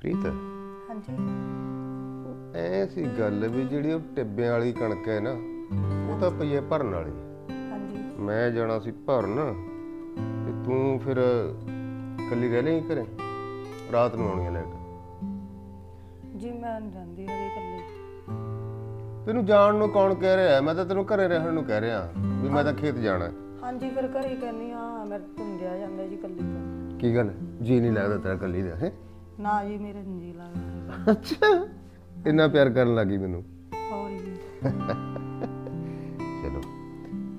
ਪ੍ਰੀਤ? ਹਾਂਜੀ। ਐ ਸੀ ਗੱਲ ਵੀ ਜਿਹੜੀ ਉਹ ਟਿੱਬਿਆਂ ਵਾਲੀ ਕਣਕ ਹੈ ਨਾ ਉਹ ਤਾਂ ਪਈ ਹੈ ਭਰਨ ਵਾਲੀ। ਹਾਂਜੀ। ਮੈਂ ਜਾਣਾ ਸੀ ਭਰਨ ਤੇ ਤੂੰ ਫਿਰ ਇਕੱਲੀ ਰਹਿ ਲਈ ਘਰੇ? ਰਾਤ ਨੂੰ ਆਉਣੀ ਹੈ ਲੈਟ। ਜੀ ਮੈਂ ਨੀ ਜਾਂਦੀ ਹਰੇ ਇਕੱਲੇ। ਤੈਨੂੰ ਜਾਣ ਨੂੰ ਕੌਣ ਕਹਿ ਰਿਹਾ? ਹੈ? ਮੈਂ ਤਾਂ ਤੈਨੂੰ ਘਰੇ ਰਹਿਣ ਨੂੰ ਕਹਿ ਰਿਹਾ ਵੀ ਮੈਂ ਤਾਂ ਖੇਤ ਜਾਣਾ ਹੈ। ਹਾਂਜੀ ਫਿਰ ਘਰੇ ਕਹਿੰਨੀ ਆ ਮੈਂ ਧੁੰਦਿਆ ਜਾਂਦਾ ਜੀ ਇਕੱਲੀ ਤੋਂ। ਕੀ ਗੱਲ? ਜੀ ਨਹੀਂ ਲੱਗਦਾ ਤੇਰਾ ਇਕੱਲੀ ਦਾ ਹੈ? ਨਾ ਜੀ ਮੇਰੇ ਨੀ ਜੀ। ਲੱਗਦਾ ਅੱਛਾ ਇੰਨਾ ਪਿਆਰ ਕਰਨ ਲੱਗੀ ਮੈਨੂੰ। ਹੋਰ ਜੀ। ਚਲੋ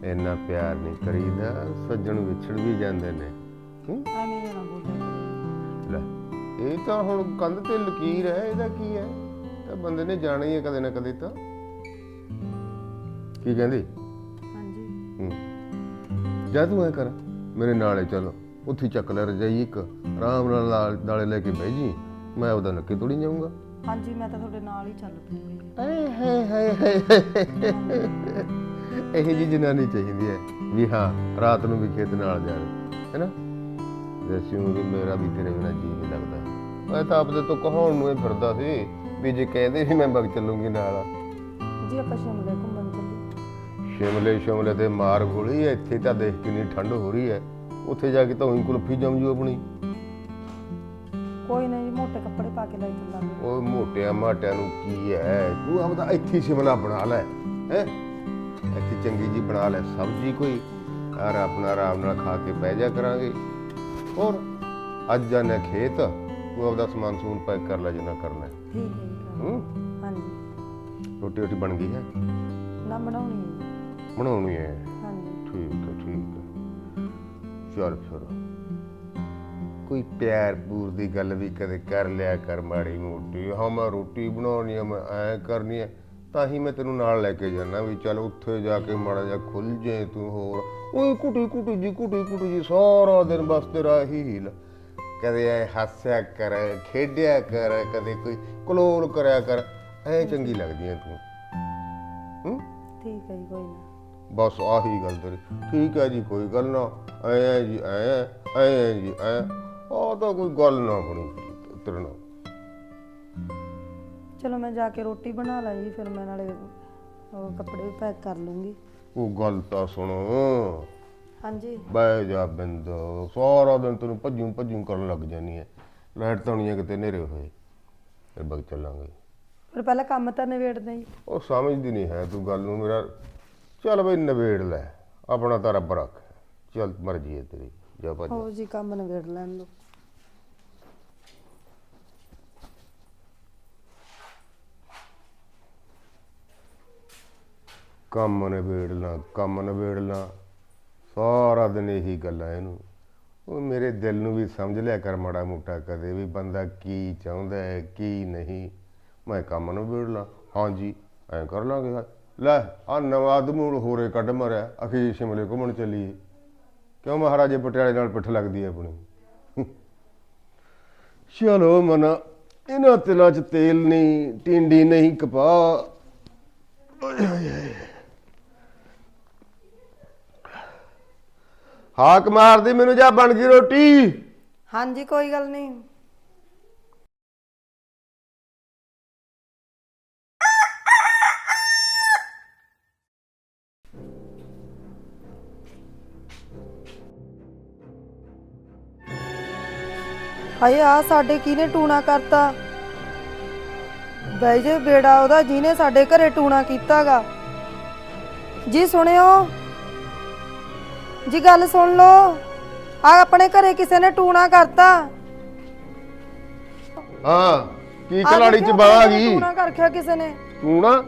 ਇੰਨਾ ਪਿਆਰ ਨਹੀਂ ਕਰੀਦਾ ਸੱਜਣ ਵਿਛੜ ਵੀ ਜਾਂਦੇ ਨੇ। ਹੂੰ? ਐਵੇਂ ਜਣਾ ਬੋਲਿਆ ਕਰੋ। ਲੈ ਇਹ ਤਾਂ ਹੁਣ ਕੰਧ ਤੇ ਲਕੀਰ ਹੈ ਇਹਦਾ ਕੀ ਹੈ? ਤਾਂ ਬੰਦੇ ਨੇ ਜਾਣਾ ਹੀ ਹੈ ਕਦੇ ਨਾ ਕਦੇ ਤਾਂ। ਕੀ ਕਹਿੰਦੀ? ਹਾਂਜੀ। ਹੂੰ। ਜਾ ਤੂੰ ਐ ਕਰ ਮੇਰੇ ਨਾਲੇ ਚੱਲ। ਉੱਥੇ ਹੀ ਚੱਕ ਲੈ ਰਜਾਈ ਇੱਕ। ਆਰਾਮ ਨਾਲ ਨਾਲ- ਨਾਲੇ ਲੈ ਕੇ ਬਹਿ ਜੀ। ਮੈਂ ਉਹਦਾ ਨੱਕੇ ਤੋੜੀ ਜਾਊਂਗਾ। ਹਾਂਜੀ ਮੈਂ ਤਾਂ ਤੁਹਾਡੇ ਨਾਲ ਹੀ ਚੱਲ ਪੂੰਗੀ ਹਾਏ ਹਾਏ ਹਾਏ ਹਾਏ। ਇਹ ਜੀ ਜਨਾਨੀ ਚਾਹੀਦੀ ਹੈ ਵੀ ਹਾਂ ਰਾਤ ਨੂੰ ਵੀ ਖੇਤ ਨਾਲ ਜਾਣ ਹੈਨਾ? ਦੱਸਿਓ ਕਿ ਮੇਰਾ ਵੀ ਤੇਰੇ ਬਿਨਾਂ ਜੀ ਨਹੀਂ ਲੱਗਦਾ। ਮੈਂ ਤਾਂ ਆਪਦੇ ਤੋਂ ਕਹਾਉਣ ਨੂੰ ਹੀ ਫਿਰਦਾ ਸੀ ਵੀ ਜੇ ਕਹਿੰਦੇ ਵੀ ਮੈਂ ਬਗ ਚੱਲੂੰਗੀ ਨਾਲ। ਜੀ ਆਪਾਂ ਸ਼ਿਮਲੇ ਘੁੰਮਣ ਚੱਲੀ ਸ਼ਿਮਲੇ ਸ਼ਿਮਲੇ ਤੇ ਮਾਰ ਗੋਲੀ ਇੱਥੇ ਤਾਂ ਦੇਖ ਕਿੰਨੀ ਠੰਡ ਹੋ ਰਹੀ ਹੈ। ਉੱਥੇ ਜਾ ਕੇ ਤਾਂ ਉਹੀ ਕੁਲਫੀ ਜੰਮ ਜੂ ਆਪਣੀ। ਕੋਈ ਨਹੀਂ ਮੋਟੇ ਕੱਪੜੇ ਪਾ ਕੇ ਲੈ ਚੱਲਾਂਗੇ। ਉਹ ਮੋਟਿਆਂ ਮਾਟਿਆਂ ਨੂੰ ਕੀ ਹੈ ਤੂੰ ਆਪਦਾ ਇੱਥੇ ਸ਼ਿਮਲਾ ਬਣਾ ਲੈ ਹੈ? ਇੱਥੇ ਚੰਗੀ ਜੀ ਬਣਾ ਲੈ ਸਬਜ਼ੀ ਕੋਈ। ਯਾਰ ਆਪਣਾ ਆਰਾਮ ਨਾਲ ਖਾ ਕੇ ਬਹਿ ਜਾ ਕਰਾਂਗੇ। ਹੋਰ ਅੱਜ ਜਾਣਾ ਖੇਤ ਤੂੰ ਆਪਦਾ ਸਮਾਨ ਸਮੂਨ ਪੈਕ ਕਰ ਲੈ ਜਿੰਨਾ ਕਰਨਾ ਹੈ। ਠੀਕ ਹੈ ਹਾਂਜੀ। ਰੋਟੀ ਰੋਟੀ ਬਣ ਗਈ ਹੈ? ਨਾ ਬਣਾਉਣੀ ਹੈ। ਬਣਾਉਣੀ ਹੈ। ਹਾਂਜੀ। ਠੀਕ। ਚੱਲ ਫਿਰ। ਕੋਈ ਪਿਆਰ ਪੂਰ ਦੀ ਗੱਲ ਵੀ ਕਦੇ ਕਰ ਲਿਆ ਕਰ ਮਾੜੀ ਮੋਟੀ। ਹਾਂ, ਮੈਂ ਰੋਟੀ ਬਣਾਉਣੀ ਆ, ਮੈਂ ਐ ਕਰਨੀ ਹੈ ਤਾਂ ਹੀ ਮੈਂ ਤੈਨੂੰ ਨਾਲ ਲੈ ਕੇ ਜਾਣਾ ਵੀ ਚੱਲ ਉੱਥੇ ਜਾ ਕੇ ਮਾੜਾ ਜਿਹਾ ਖੁੱਲ ਜੇ ਤੂੰ ਹੋਰ। ਓਏ ਕੁਟੀ ਕੁਟੀ ਜੀ ਕੁਟੀ ਕੁਟੀ ਜੀ, ਸਾਰਾ ਦਿਨ ਬਸ ਤੇਰਾ ਹੀ ਹੀਲ। ਕਦੇ ਐ ਹਾਸਿਆ ਕਰ, ਖੇਡਿਆ ਕਰ, ਕਦੇ ਕੋਈ ਕਲੋਲ ਕਰਿਆ ਕਰ, ਐ ਚੰਗੀ ਲੱਗਦੀ ਐ ਤੂੰ। ਬਸ ਆਹੀ ਗੱਲ ਤੇਰੀ। ਠੀਕ ਹੈ ਜੀ ਕੋਈ ਗੱਲ ਨਾ। ਐ ਐ ਜੀ ਐ ਐ ਐ ਐ ਜੀ ਐ। ਆ ਤਾਂ ਕੋਈ ਗੱਲ ਨਾ ਬਣੀ ਤੇਰੇ ਨਾਲ। ਚਲੋ ਮੈਂ ਜਾ ਕੇ ਰੋਟੀ ਬਣਾ ਲਾਂ ਜੀ ਫਿਰ ਮੈਂ ਨਾਲੇ ਉਹ ਕੱਪੜੇ ਵੀ ਪੈਕ ਕਰ ਲੂੰਗੀ। ਉਹ ਗੱਲ ਤਾਂ ਸੁਣ। ਹਾਂਜੀ। ਬਹਿ ਜਾ ਬਿੰਦ ਸਾਰਾ ਦਿਨ ਤੈਨੂੰ ਭੱਜੂ ਭੱਜੂ ਕਰਨ ਲੱਗ ਜਾਨੀ ਹੈ ਲਾਈਟ ਤਾਂ ਨਹੀਂ ਕਿਤੇ ਨੇਰੇ ਹੋਏ। ਫਿਰ ਬਗ ਚੱਲਾਂਗੇ। ਪਰ ਪਹਿਲਾਂ ਕੰਮ ਤਾਂ ਨਿਬੇੜਦੇ ਜੀ ਉਹ ਸਮਝਦੀ ਨਹੀਂ ਹੈ ਤੂੰ ਗੱਲ ਨੂੰ ਮੇਰਾ ਚੱਲ ਬਈ ਨਵੇੜ ਲੈ ਆਪਣਾ ਤਾਂ ਰੱਬ ਰੱਖ ਚੱਲ ਮਰਜ਼ੀ ਹੈ ਤੇਰੀ ਜਾ ਭੱਜ ਹੋ ਜੀ ਕੰਮ ਨਿਬੇੜ ਲੈਣ ਲੋ ਕੰਮ ਨਿਬੇੜਨਾ ਕੰਮ ਨਿਬੇੜਨਾ ਸਾਰਾ ਦਿਨ ਇਹੀ ਗੱਲਾਂ ਇਹਨੂੰ। ਉਹ ਮੇਰੇ ਦਿਲ ਨੂੰ ਵੀ ਸਮਝ ਲਿਆ ਕਰ ਮਾੜਾ ਮੋਟਾ ਕਦੇ ਵੀ ਬੰਦਾ ਕੀ ਚਾਹੁੰਦਾ ਹੈ ਕੀ ਨਹੀਂ। ਮੈਂ ਕੰਮ ਨਿਬੇੜ ਲਾਂ। ਹਾਂਜੀ ਐਂ ਕਰ ਲਾਂਗੇ ਲੈ ਆ ਨਵਾਂ ਦਮੂਲ ਹੋਰੇ ਕੱਢ ਮਰਿਆ ਅਖੀ ਸ਼ਿਮਲੇ ਘੁੰਮਣ ਚੱਲੀਏ ਕਿਉਂ ਮਹਾਰਾਜੇ ਪਟਿਆਲੇ ਨਾਲ ਪਿੱਠ ਲੱਗਦੀ ਹੈ ਆਪਣੀ? ਚਲੋ ਮਨਾ, ਇਹਨਾਂ ਤਿਲਾਂ 'ਚ ਤੇਲ ਨਹੀਂ, ਟਿੰਡੀ ਨਹੀਂ, ਕਪਾਹ। ਹਾਕ ਮਾਰਦੀ, ਮੈਨੂੰ ਜਾ ਬਣ ਗਈ ਰੋਟੀ। ਹਾਂਜੀ, ਕੋਈ ਗੱਲ ਨਹੀਂ। ਹਾਏ ਆ ਸਾਡੇ ਕਿਹਨੇ ਟੂਣਾ ਕਰਤਾ? ਬਈ ਜੇ ਬੇੜਾ ਉਹਦਾ ਜਿਹਨੇ ਸਾਡੇ ਘਰੇ ਟੂਣਾ ਕੀਤਾਗਾ। ਜੀ ਸੁਣਿਓ ਜੀ ਗੱਲ ਸੁਣ ਲਓ। ਆ ਆਪਣੇ ਘਰੇ ਕਿਸੇ ਨੇ ਟੂਣਾ ਕਰਤਾ? ਹਾਂ ਕੀ ਆਹ ਕਲਾੜੀ ਚ ਦੇਖਿਓ, ਬਾਹ ਆ ਆਪਣੇ ਘਰੇ ਗਈ ਟੂਣਾ ਕਰ ਰੱਖਿਆ ਕਿਸੇ ਨੇ? ਤੂੰ ਨਾ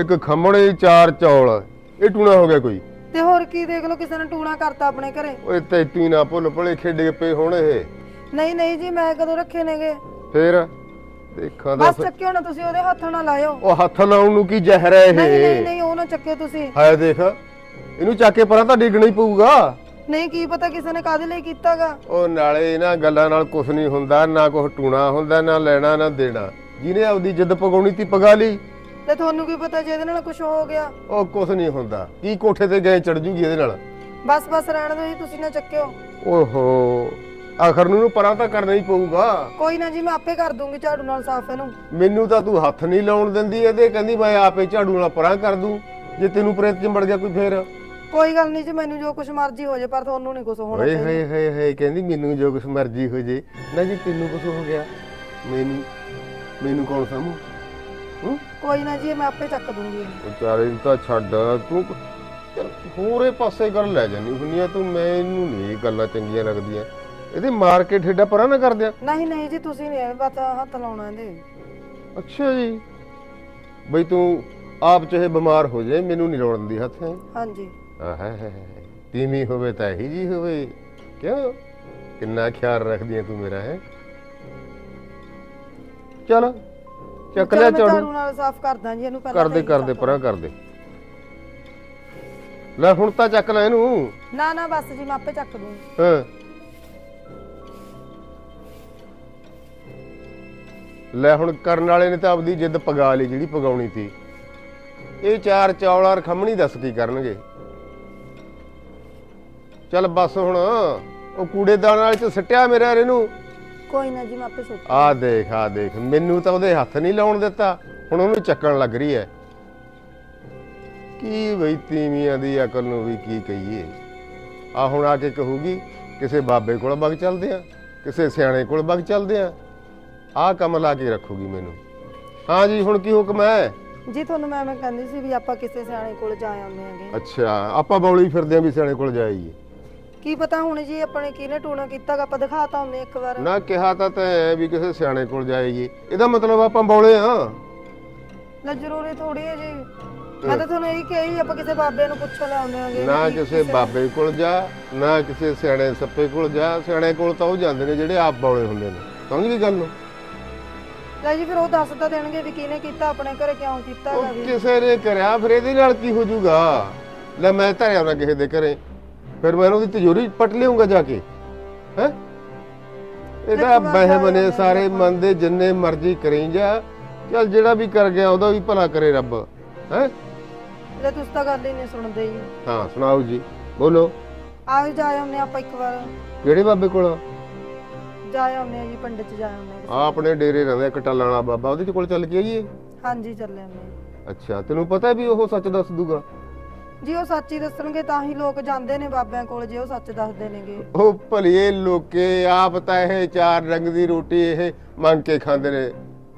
ਇੱਕ ਖੰਮਣੇ ਚਾਰ ਚੌਲ ਇਹ ਟੂਣਾ ਹੋ ਗਿਆ ਕੋਈ? ਤੇ ਹੋਰ ਕੀ ਦੇਖ ਲਓ ਕਿਸੇ ਨੇ ਟੂਣਾ ਕਰਤਾ ਆਪਣੇ ਘਰੇ? ਓਏ ਤੈਤੀ ਨਾ ਭੁੱਲ ਭੁਲੇ ਖੇਡੇ ਪਏ ਹੁਣ ਇਹ। ਨਹੀਂ ਨਹੀਂ ਜੀ ਮੈਂ ਕਦੋਂ ਰੱਖੇ ਨੇਗੇ? ਫੇਰ? ਦੇਖਾਂ ਤਾਂ ਬਸ ਚੱਕਿਓ ਨਾ ਤੁਸੀਂ ਉਹਦੇ ਹੱਥ ਨਾ ਲਾਇਓ। ਉਹ ਹੱਥ ਲਾਉਣ ਨੂੰ ਕੀ ਜ਼ਹਿਰ ਹੈ ਨਹੀਂ ਨਹੀਂ ਇਹ ਨਹੀਂ ਉਹ ਨਾ ਚੱਕਿਓ ਤੁਸੀਂ। ਹਾਏ ਦੇਖ। ਇਹਨੂੰ ਚੱਕ ਕੇ ਪਰਾਂ ਤਾਂ ਡਿੱਗਣਾ ਹੀ ਪਊਗਾ। ਨਹੀਂ ਕੀ ਪਤਾ ਕਿਸੇ ਨੇ ਕਾਹਦੇ ਲਈ ਕੀਤਾਗਾ। ਉਹ ਨਾਲੇ ਇਹਨਾਂ ਗੱਲਾਂ ਨਾਲ ਕੁਝ ਨਹੀਂ ਹੁੰਦਾ ਨਾ ਕੁਝ ਟੂਣਾ ਹੁੰਦਾ ਨਾ ਲੈਣਾ ਨਾ ਦੇਣਾ। ਜਿਹਨੇ ਆਪਦੀ ਜਿੱਦ ਪਗਾਉਣੀ ਤੀ ਪਗਾ ਲਈ। ਤੇ ਤੁਹਾਨੂੰ ਕੀ ਪਤਾ ਜੇ ਇਹਦੇ ਨਾਲ ਕੁਝ ਹੋ ਗਿਆ? ਉਹ ਕੁਝ ਨਹੀਂ ਹੁੰਦਾ। ਕੀ ਕੋਠੇ ਤੇ ਗਏ ਚੜ ਜੂਗੀ ਇਹਦੇ ਨਾਲ? ਬਸ ਬਸ ਰਹਿਣ ਦਿਓ ਜੀ ਤੁਸੀਂ ਨਾ ਚੱਕਿਓ। ਓਹੋ। ਆਖਰ ਨੂੰ ਇਹਨੂੰ ਪਰਾਂ ਤਾਂ ਕਰਨਾ ਹੀ ਪਊਗਾ। ਕੋਈ ਨਾ ਜੀ ਮੈਂ ਆਪੇ ਕਰ ਦੂੰਗੀ ਝਾੜੂ ਨਾਲ ਸਾਫ਼ ਇਹਨੂੰ। ਮੈਨੂੰ ਤਾਂ ਤੂੰ ਹੱਥ ਨਹੀਂ ਲਾਉਣ ਦਿੰਦੀ ਇਹਦੇ ਕਹਿੰਦੀ ਮੈਂ ਆਪੇ ਝਾੜੂ ਨਾਲ ਪਰਾਂ ਕਰ ਦੂੰ ਜੇ ਤੈਨੂੰ ਪ੍ਰੇਤ ਚੰਬੜ ਗਿਆ ਕੋਈ ਫੇਰ। ਕੋਈ ਗੱਲ ਨਹੀਂ ਜੀ ਮੈਨੂੰ ਜੋ ਕੁਝ ਮਰਜ਼ੀ ਹੋ ਜਾਏ ਪਰ ਤੁਹਾਨੂੰ ਨਹੀਂ ਕੁਝ ਹੋਣਾ ਓਏ ਚਾਹੀਦਾ। ਹਏ ਹਏ ਹਏ ਕਹਿੰਦੀ ਮੈਨੂੰ ਜੋ ਕੁਛ ਮਰਜ਼ੀ ਹੋ ਜੇ। ਨਾ ਜੀ ਤੈਨੂੰ ਕੁਛ ਹੋ ਗਿਆ। ਮੈਨੂੰ ਮੈਨੂੰ ਕੌਣ ਸਾਮੂ ਹੂੰ? ਕੋਈ ਨਾ ਜੀ ਮੈਂ ਆਪੇ ਚੱਕ ਦੂੰਗੀ ਇਹਨੂੰ। ਵਿਚਾਰੇ ਨੂੰ ਤਾਂ ਛੱਡ ਤੂੰ ਯਾਰ ਹੋਰੇ ਪਾਸੇ ਗੱਲ ਲੈ ਜਾਨੀ ਹੁੰਨੀ ਆ ਤੂੰ ਮੈਨੂੰ ਨਹੀਂ ਇਹ ਗੱਲਾਂ ਚੰਗੀਆਂ ਲੱਗਦੀਆਂ। ਇਹਦੇ ਮਾਰ ਕੇ ਠੇਡਾ ਪਰਾਂ ਨਾ ਕਰ ਦਿਆਂ ਨਹੀਂ ਨਹੀਂ ਜੀ ਤੁਸੀਂ ਨਹੀਂ ਐਵੇਂ ਬਸ ਹੱਥ ਲਾਉਣਾ ਇਹਦੇ। ਅੱਛਾ ਜੀ। ਬਈ ਤੂੰ ਆਪ ਚਾਹੇ ਬਿਮਾਰ ਹੋ ਜਾਏ ਮੈਨੂੰ ਨਹੀਂ ਲੋੜਨ ਦੀ ਹੱਥ ਹੈ? ਹਾਂਜੀ। ਆਹ ਤੀਵੀਂ ਹੋਵੇ ਤਾਂ ਇਹੀ ਜੀ ਹੋਵੇ। ਕਿਉਂ? ਕਿੰਨਾ ਖਿਆਲ ਰੱਖਦੀ ਹੈ ਤੂੰ ਮੇਰਾ ਹੈ? ਚਲ ਚੱਕ ਚਲੋ ਲਿਆ ਮੈਂ ਝਾੜੂ। ਝਾੜੂ ਨਾਲ ਸਾਫ਼ ਕਰਦਾ ਜੀ ਇਹਨੂੰ ਪਹਿਲਾਂ ਕਰਦੇ ਇਹੀ ਪਰਾਂ ਕਰਦੇ। ਲੈ ਹੁਣ ਤਾਂ ਚੱਕ ਲੈ ਇਹਨੂੰ। ਨਾ ਨਾ ਬਸ ਜੀ ਮੈਂ ਆਪੇ ਚੱਕ ਦੂੰਗੀ ਹਾਂ। ਲੈ ਹੁਣ ਕਰਨ ਵਾਲੇ ਨੇ ਤਾਂ ਆਪਦੀ ਜਿੱਦ ਪਗਾ ਲਈ ਜਿਹੜੀ ਪਗਾਉਣੀ ਸੀ। ਇਹ ਚਾਰ ਚੌਲਾਰ ਖੰਮਣੀ ਦੱਸ ਕੀ ਕਰਨਗੇ? ਚੱਲ ਬਸ ਹੁਣ ਉਹ ਕੂੜੇਦਾਨ ਵਾਲੇ ਚ ਸਿੱਟਿਆ ਮੇਰਾ ਇਹਨੂੰ ਕੋਈ ਨਾ ਜੀ ਮੈਂ ਆਪੇ ਸੁੱਟ ਆ ਦੇਖ ਆ ਦੇਖ ਮੈਨੂੰ ਤਾਂ ਉਹਦੇ ਹੱਥ ਨਹੀਂ ਲਾਉਣ ਦਿੱਤਾ ਹੁਣ ਉਹਨੂੰ ਚੱਕਣ ਲੱਗ ਰਹੀ ਹੈ। ਕੀ ਬਈ ਤੀਵੀਆਂ ਦੀ ਅਕਲ ਨੂੰ ਵੀ ਕੀ ਕਹੀਏ? ਆ ਹੁਣ ਆ ਕੇ ਕਹੂਗੀ ਕਿਸੇ ਬਾਬੇ ਕੋਲ ਵਗ ਚੱਲਦੇ ਆ ਕਿਸੇ ਸਿਆਣੇ ਕੋਲ ਵਗ ਚੱਲਦੇ ਆ। ਆ ਕੰਮ ਲਾ ਕੇ ਰੱਖੂਗੀ ਮੈਨੂੰ। ਹਾਂ ਜੀ ਹੁਣ ਕੀ ਹੁਕਮ ਹੈ? ਜੀ ਤੁਹਾਨੂੰ ਮੈਂ ਮੈਂ ਕਹਿੰਦੀ ਸੀ ਵੀ ਆਪਾਂ ਕਿਸੇ ਸਿਆਣੇ ਕੋਲ ਜਾ ਆਉਂਦੇ ਆਂਗੇ ਅੱਛਾ ਆਪਾਂ ਬੌਲੀ ਫਿਰਦੇ ਆ ਵੀ ਸਿਆਣੇ ਕੋਲ ਜਾਈਏ। ਕੀ ਪਤਾ ਹੁਣ ਜੀ ਆਪਣੇ ਕਿਹਨੇ ਟੂਣਾ ਕੀਤਾਗਾ ਆਪਾਂ ਦਿਖਾ ਤਾਂ ਆਉਂਦੇ ਇੱਕ ਵਾਰ। ਨਾ ਕਿਹਾ ਤਾਂ ਤੈਂ ਵੀ ਕਿਸੇ ਸਿਆਣੇ ਕੋਲ ਜਾਈਏ। ਇਹਦਾ ਮਤਲਬ ਆਪਾਂ ਬੌਲੇ ਆ ਨਾ ਜ਼ਰੂਰੀ ਥੋੜੀ ਹੈ ਜੀ। ਮੈਂ ਤਾਂ ਤੁਹਾਨੂੰ ਇਹੀ ਕਹੀ ਆਪਾਂ ਕਿਸੇ ਬਾਬੇ ਨੂੰ ਪੁੱਛ ਲੈ ਆਉਂਦੇ ਆਂਗੇ ਨਾ ਕਿਸੇ ਬਾਬੇ ਕੋਲ ਜਾ ਨਾ ਕਿਸੇ ਸਿਆਣੇ ਸੱਪੇ ਕੋਲ ਜਾ। ਸਿਆਣੇ ਕੋਲ ਤਾਂ ਉਹ ਜਾਂਦੇ ਨੇ ਜਿਹੜੇ ਆਪ ਬੌਲੇ ਹੁੰਦੇ ਨੇ। ਸਮਝ ਗਈ ਗੱਲ ਨੂੰ? ਲੈ ਜੀ ਫਿਰ ਉਹ ਦੱਸ ਤਾਂ ਦੇਣਗੇ ਵੀ ਕਿਹਨੇ ਕੀਤਾ ਆਪਣੇ ਘਰੇ ਕਿਉਂ ਕੀਤਾ ਉਹ ਵੀ। ਕਿਸੇ ਨੇ ਕਰਿਆ ਫਿਰ ਇਹਦੇ ਨਾਲ ਕੀ ਹੋ ਜਾਊਗਾ? ਲੈ ਮੈਂ ਧਰਿਆ ਆਉਣਾ ਕਿਸੇ ਦੇ ਘਰੇ। ਫਿਰ ਮੈਂ ਉਹਦੀ ਤਿਜੋਰੀ ਪਟ ਲਿਆਉਂਗਾ ਜਾ ਕੇ। ਹੈ? ਇਹਦਾ ਦੇਖੋ ਮੈਂ ਬਹਿਮ ਨੇ ਸਾਰਿਆਂ ਸਾਰੇ ਮਨ ਦੇ ਜਿੰਨੇ ਮਰਜ਼ੀ ਕਰੀ ਜਾ। ਚੱਲ ਜਿਹੜਾ ਵੀ ਕਰ ਗਿਆ ਉਹਦਾ ਵੀ ਭਲਾ ਕਰੇ ਰੱਬ। ਹੈ? ਲੈ ਤੁਸੀਂ ਤਾਂ ਗੱਲ ਹੀ ਨਹੀਂ ਸੁਣਦੇ ਜੀ। ਹਾਂ ਸੁਣਾਓ ਜੀ। ਬੋਲੋ। ਆਓ ਜਾ ਆਉਂਦੇ ਆਪਾਂ ਇੱਕ ਵਾਰ। ਕਿਹੜੇ ਬਾਬੇ ਕੋਲ? ਜੀ ਚ ਆ। ਆਪਣੇ ਡੇਰੇ ਰਹਿੰਦਾ ਇੱਕ ਟੱਲਣ ਵਾਲਾ ਬਾਬਾ ਉਹਦੇ ਕੋਲ ਚੱਲ ਕੇ ਆਈਏ? ਹਾਂਜੀ ਚੱਲੇ ਆ। ਅੱਛਾ ਤੈਨੂੰ ਪਤਾ ਵੀ ਉਹ ਸੱਚ ਦੱਸ ਦੂਗਾ? ਜੀ ਉਹ ਸੱਚ ਦੱਸਣਗੇ ਤਾਂ ਹੀ ਲੋਕ ਜਾਂਦੇ ਨੇ ਬਾਬਿਆਂ ਕੋਲ ਜੇ ਉਹ ਸੱਚ ਦੱਸਦੇ ਨੇਗੇ। ਉਹ ਭਲੀਏ ਲੋਕੇ ਆਪ ਤਾਂ ਇਹ ਚਾਰ ਰੰਗ ਦੀ ਰੋਟੀ ਇਹ ਮੰਗ ਕੇ ਖਾਂਦੇ ਨੇ।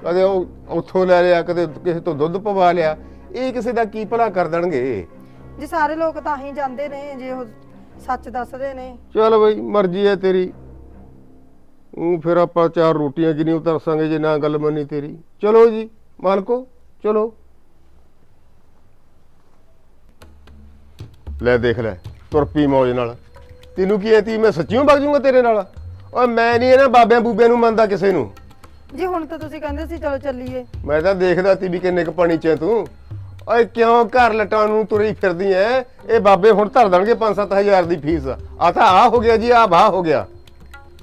ਕਦੇ ਉਹ ਉੱਥੋਂ ਲੈ ਲਿਆ ਕਦੇ ਕਿਸੇ ਤੋਂ ਦੁੱਧ ਪਵਾ ਲਿਆ। ਇਹ ਕਿਸੇ ਦਾ ਕੀ ਭਲਾ ਕਰ ਦੇਣਗੇ? ਜੀ ਸਾਰੇ ਲੋਕ ਤਾਂ ਹੀ ਜਾਂਦੇ ਨੇ ਜੇ ਉਹ ਸੱਚ ਦੱਸਦੇ ਨੇ। ਚਲ ਬਈ ਮਰਜ਼ੀ ਹੈ ਤੇਰੀ। ਉਹ ਫਿਰ ਆਪਾਂ ਚਾਰ ਰੋਟੀਆਂ ਕਿ ਨਹੀਂ ਉਤਰਸਾਂਗੇ ਜੇ ਨਾ ਗੱਲ ਮੰਨੀ ਤੇਰੀ। ਚਲੋ ਜੀ ਮਾਲਕੋ ਚਲੋ। ਲੈ ਦੇਖ ਲੈ ਤੁਰਪੀ ਮੌਜ ਨਾਲ। ਤੈਨੂੰ ਕੀ ਐਤੀ ਮੈਂ ਸੱਚੀਓ ਵਗ ਜਾਊਂਗਾ ਤੇਰੇ ਨਾਲ? ਓਏ ਮੈਂ ਨਹੀਂ ਇਹਨਾਂ ਬਾਬਿਆਂ ਬੂਬਿਆਂ ਨੂੰ ਮੰਨਦਾ ਕਿਸੇ ਨੂੰ। ਜੀ ਹੁਣ ਤਾਂ ਤੁਸੀਂ ਕਹਿੰਦੇ ਸੀ ਚਲੋ ਚੱਲੀਏ। ਮੈਂ ਤਾਂ ਦੇਖਦਾ ਤੀ ਵੀ ਕਿੰਨੇ ਕ ਪਾਣੀ ਚ ਹੈ ਤੂੰ। ਓਏ ਕਿਉਂ ਘਰ ਲਟਾਉਣ ਨੂੰ ਤੁਰੀ ਫਿਰਦੀ ਐ? ਇਹ ਬਾਬੇ ਹੁਣ ਧਰ ਦੇਣਗੇ 5-7000 ਦੀ ਫੀਸ। ਆ ਤਾਂ ਆ ਹੋ ਗਿਆ ਜੀ ਆ ਬਾਹ ਹੋ ਗਿਆ।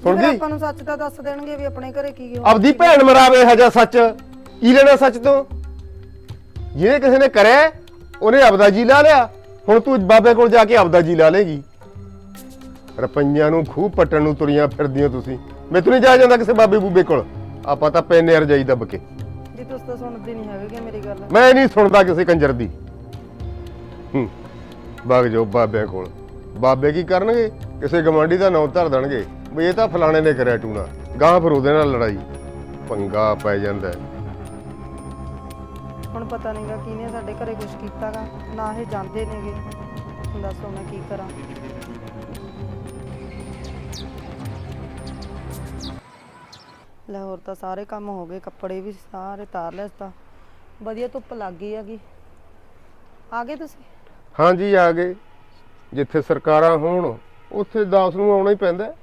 ਸੁਣ ਫਿਰ ਗਈ ਆਪਾਂ ਨੂੰ ਸੱਚ ਤਾਂ ਦੱਸ ਦੇਣਗੇ ਵੀ ਆਪਣੇ ਘਰੇ ਕੀ ਹੋ ਆਪਦੀ ਭੈਣ ਮਰਾਵੇ ਹਜਾ ਸੱਚ। ਕੀ ਲੈਣਾ ਸੱਚ ਤੋਂ? ਜਿਹਨੇ ਕਿਸੇ ਨੇ ਕਰਿਆ ਉਹਨੇ ਆਪਦਾ ਜੀ ਲਾ ਲਿਆ। ਹੁਣ ਤੂੰ ਬਾਬੇ ਕੋਲ ਜਾ ਕੇ ਆਪਦਾ ਜੀ ਲਾ ਲੇਗੀ। ਰੁਪਈਆਂ ਨੂੰ ਖੂਹ ਪੱਟਣ ਨੂੰ ਤੁਰੀਆਂ ਫਿਰਦੀਆਂ ਤੁਸੀਂ। ਮੈਥੋਂ ਨਹੀਂ ਜਾ ਜਾਂਦਾ ਕਿਸੇ ਬਾਬੇ ਬੂਬੇ ਕੋਲ। ਆਪਾਂ ਤਾਂ ਪੈਨੇ ਰਜਾਈ ਦੱਬ ਕੇ। ਜੀ ਤੁਸੀਂ ਤਾਂ ਸੁਣਦੇ ਨਹੀਂ ਹੈਗੇ ਮੇਰੀ ਗੱਲ। ਮੈਂ ਨਹੀਂ ਸੁਣਦਾ ਕਿਸੇ ਕੰਜਰ ਦੀ। ਹੂੰ ਬਾਗ ਜੋ ਬਾਬਿਆਂ ਕੋਲ। ਬਾਬੇ ਕੀ ਕਰਨਗੇ? ਕਿਸੇ ਗਵਾਂਢੀ ਦਾ ਨਾਂ ਧਰ ਦੇਣਗੇ। ਵੀ ਇਹ ਤਾਂ ਫਲਾਣੇ ਨੇ ਕਰਿਆ ਟੂਣਾ। ਗਾਂ ਫਿਰ ਉਹਦੇ ਨਾਲ ਲੜਾਈ। ਪੰਗਾ ਪੈ ਜਾਂਦਾ ਹੈ। ਹੁਣ ਪਤਾ ਨਹੀਂਗਾ ਕਿਹਨੇ ਸਾਡੇ ਘਰੇ ਕੁਝ ਕੀਤਾਗਾ ਨਾ ਇਹ ਜਾਂਦੇ ਨੇਗੇ। ਹੁਣ ਦੱਸੋ ਮੈਂ ਕੀ ਕਰਾਂ। ਲੈ ਹੋਰ ਤਾਂ ਸਾਰੇ ਕੰਮ ਹੋ ਗਏ ਕੱਪੜੇ ਵੀ ਸਾਰੇ ਤਾਰ ਲਿਆ ਤਾਂ। ਵਧੀਆ ਧੁੱਪ ਲੱਗ ਗਈ ਹੈਗੀ। ਆ ਗਏ ਤੁਸੀਂ? ਹਾਂਜੀ ਆ ਗਏ। ਜਿੱਥੇ ਸਰਕਾਰਾਂ ਹੋਣ ਉੱਥੇ 10 ਨੂੰ ਆਉਣਾ ਹੀ ਪੈਂਦਾ ਹੈ।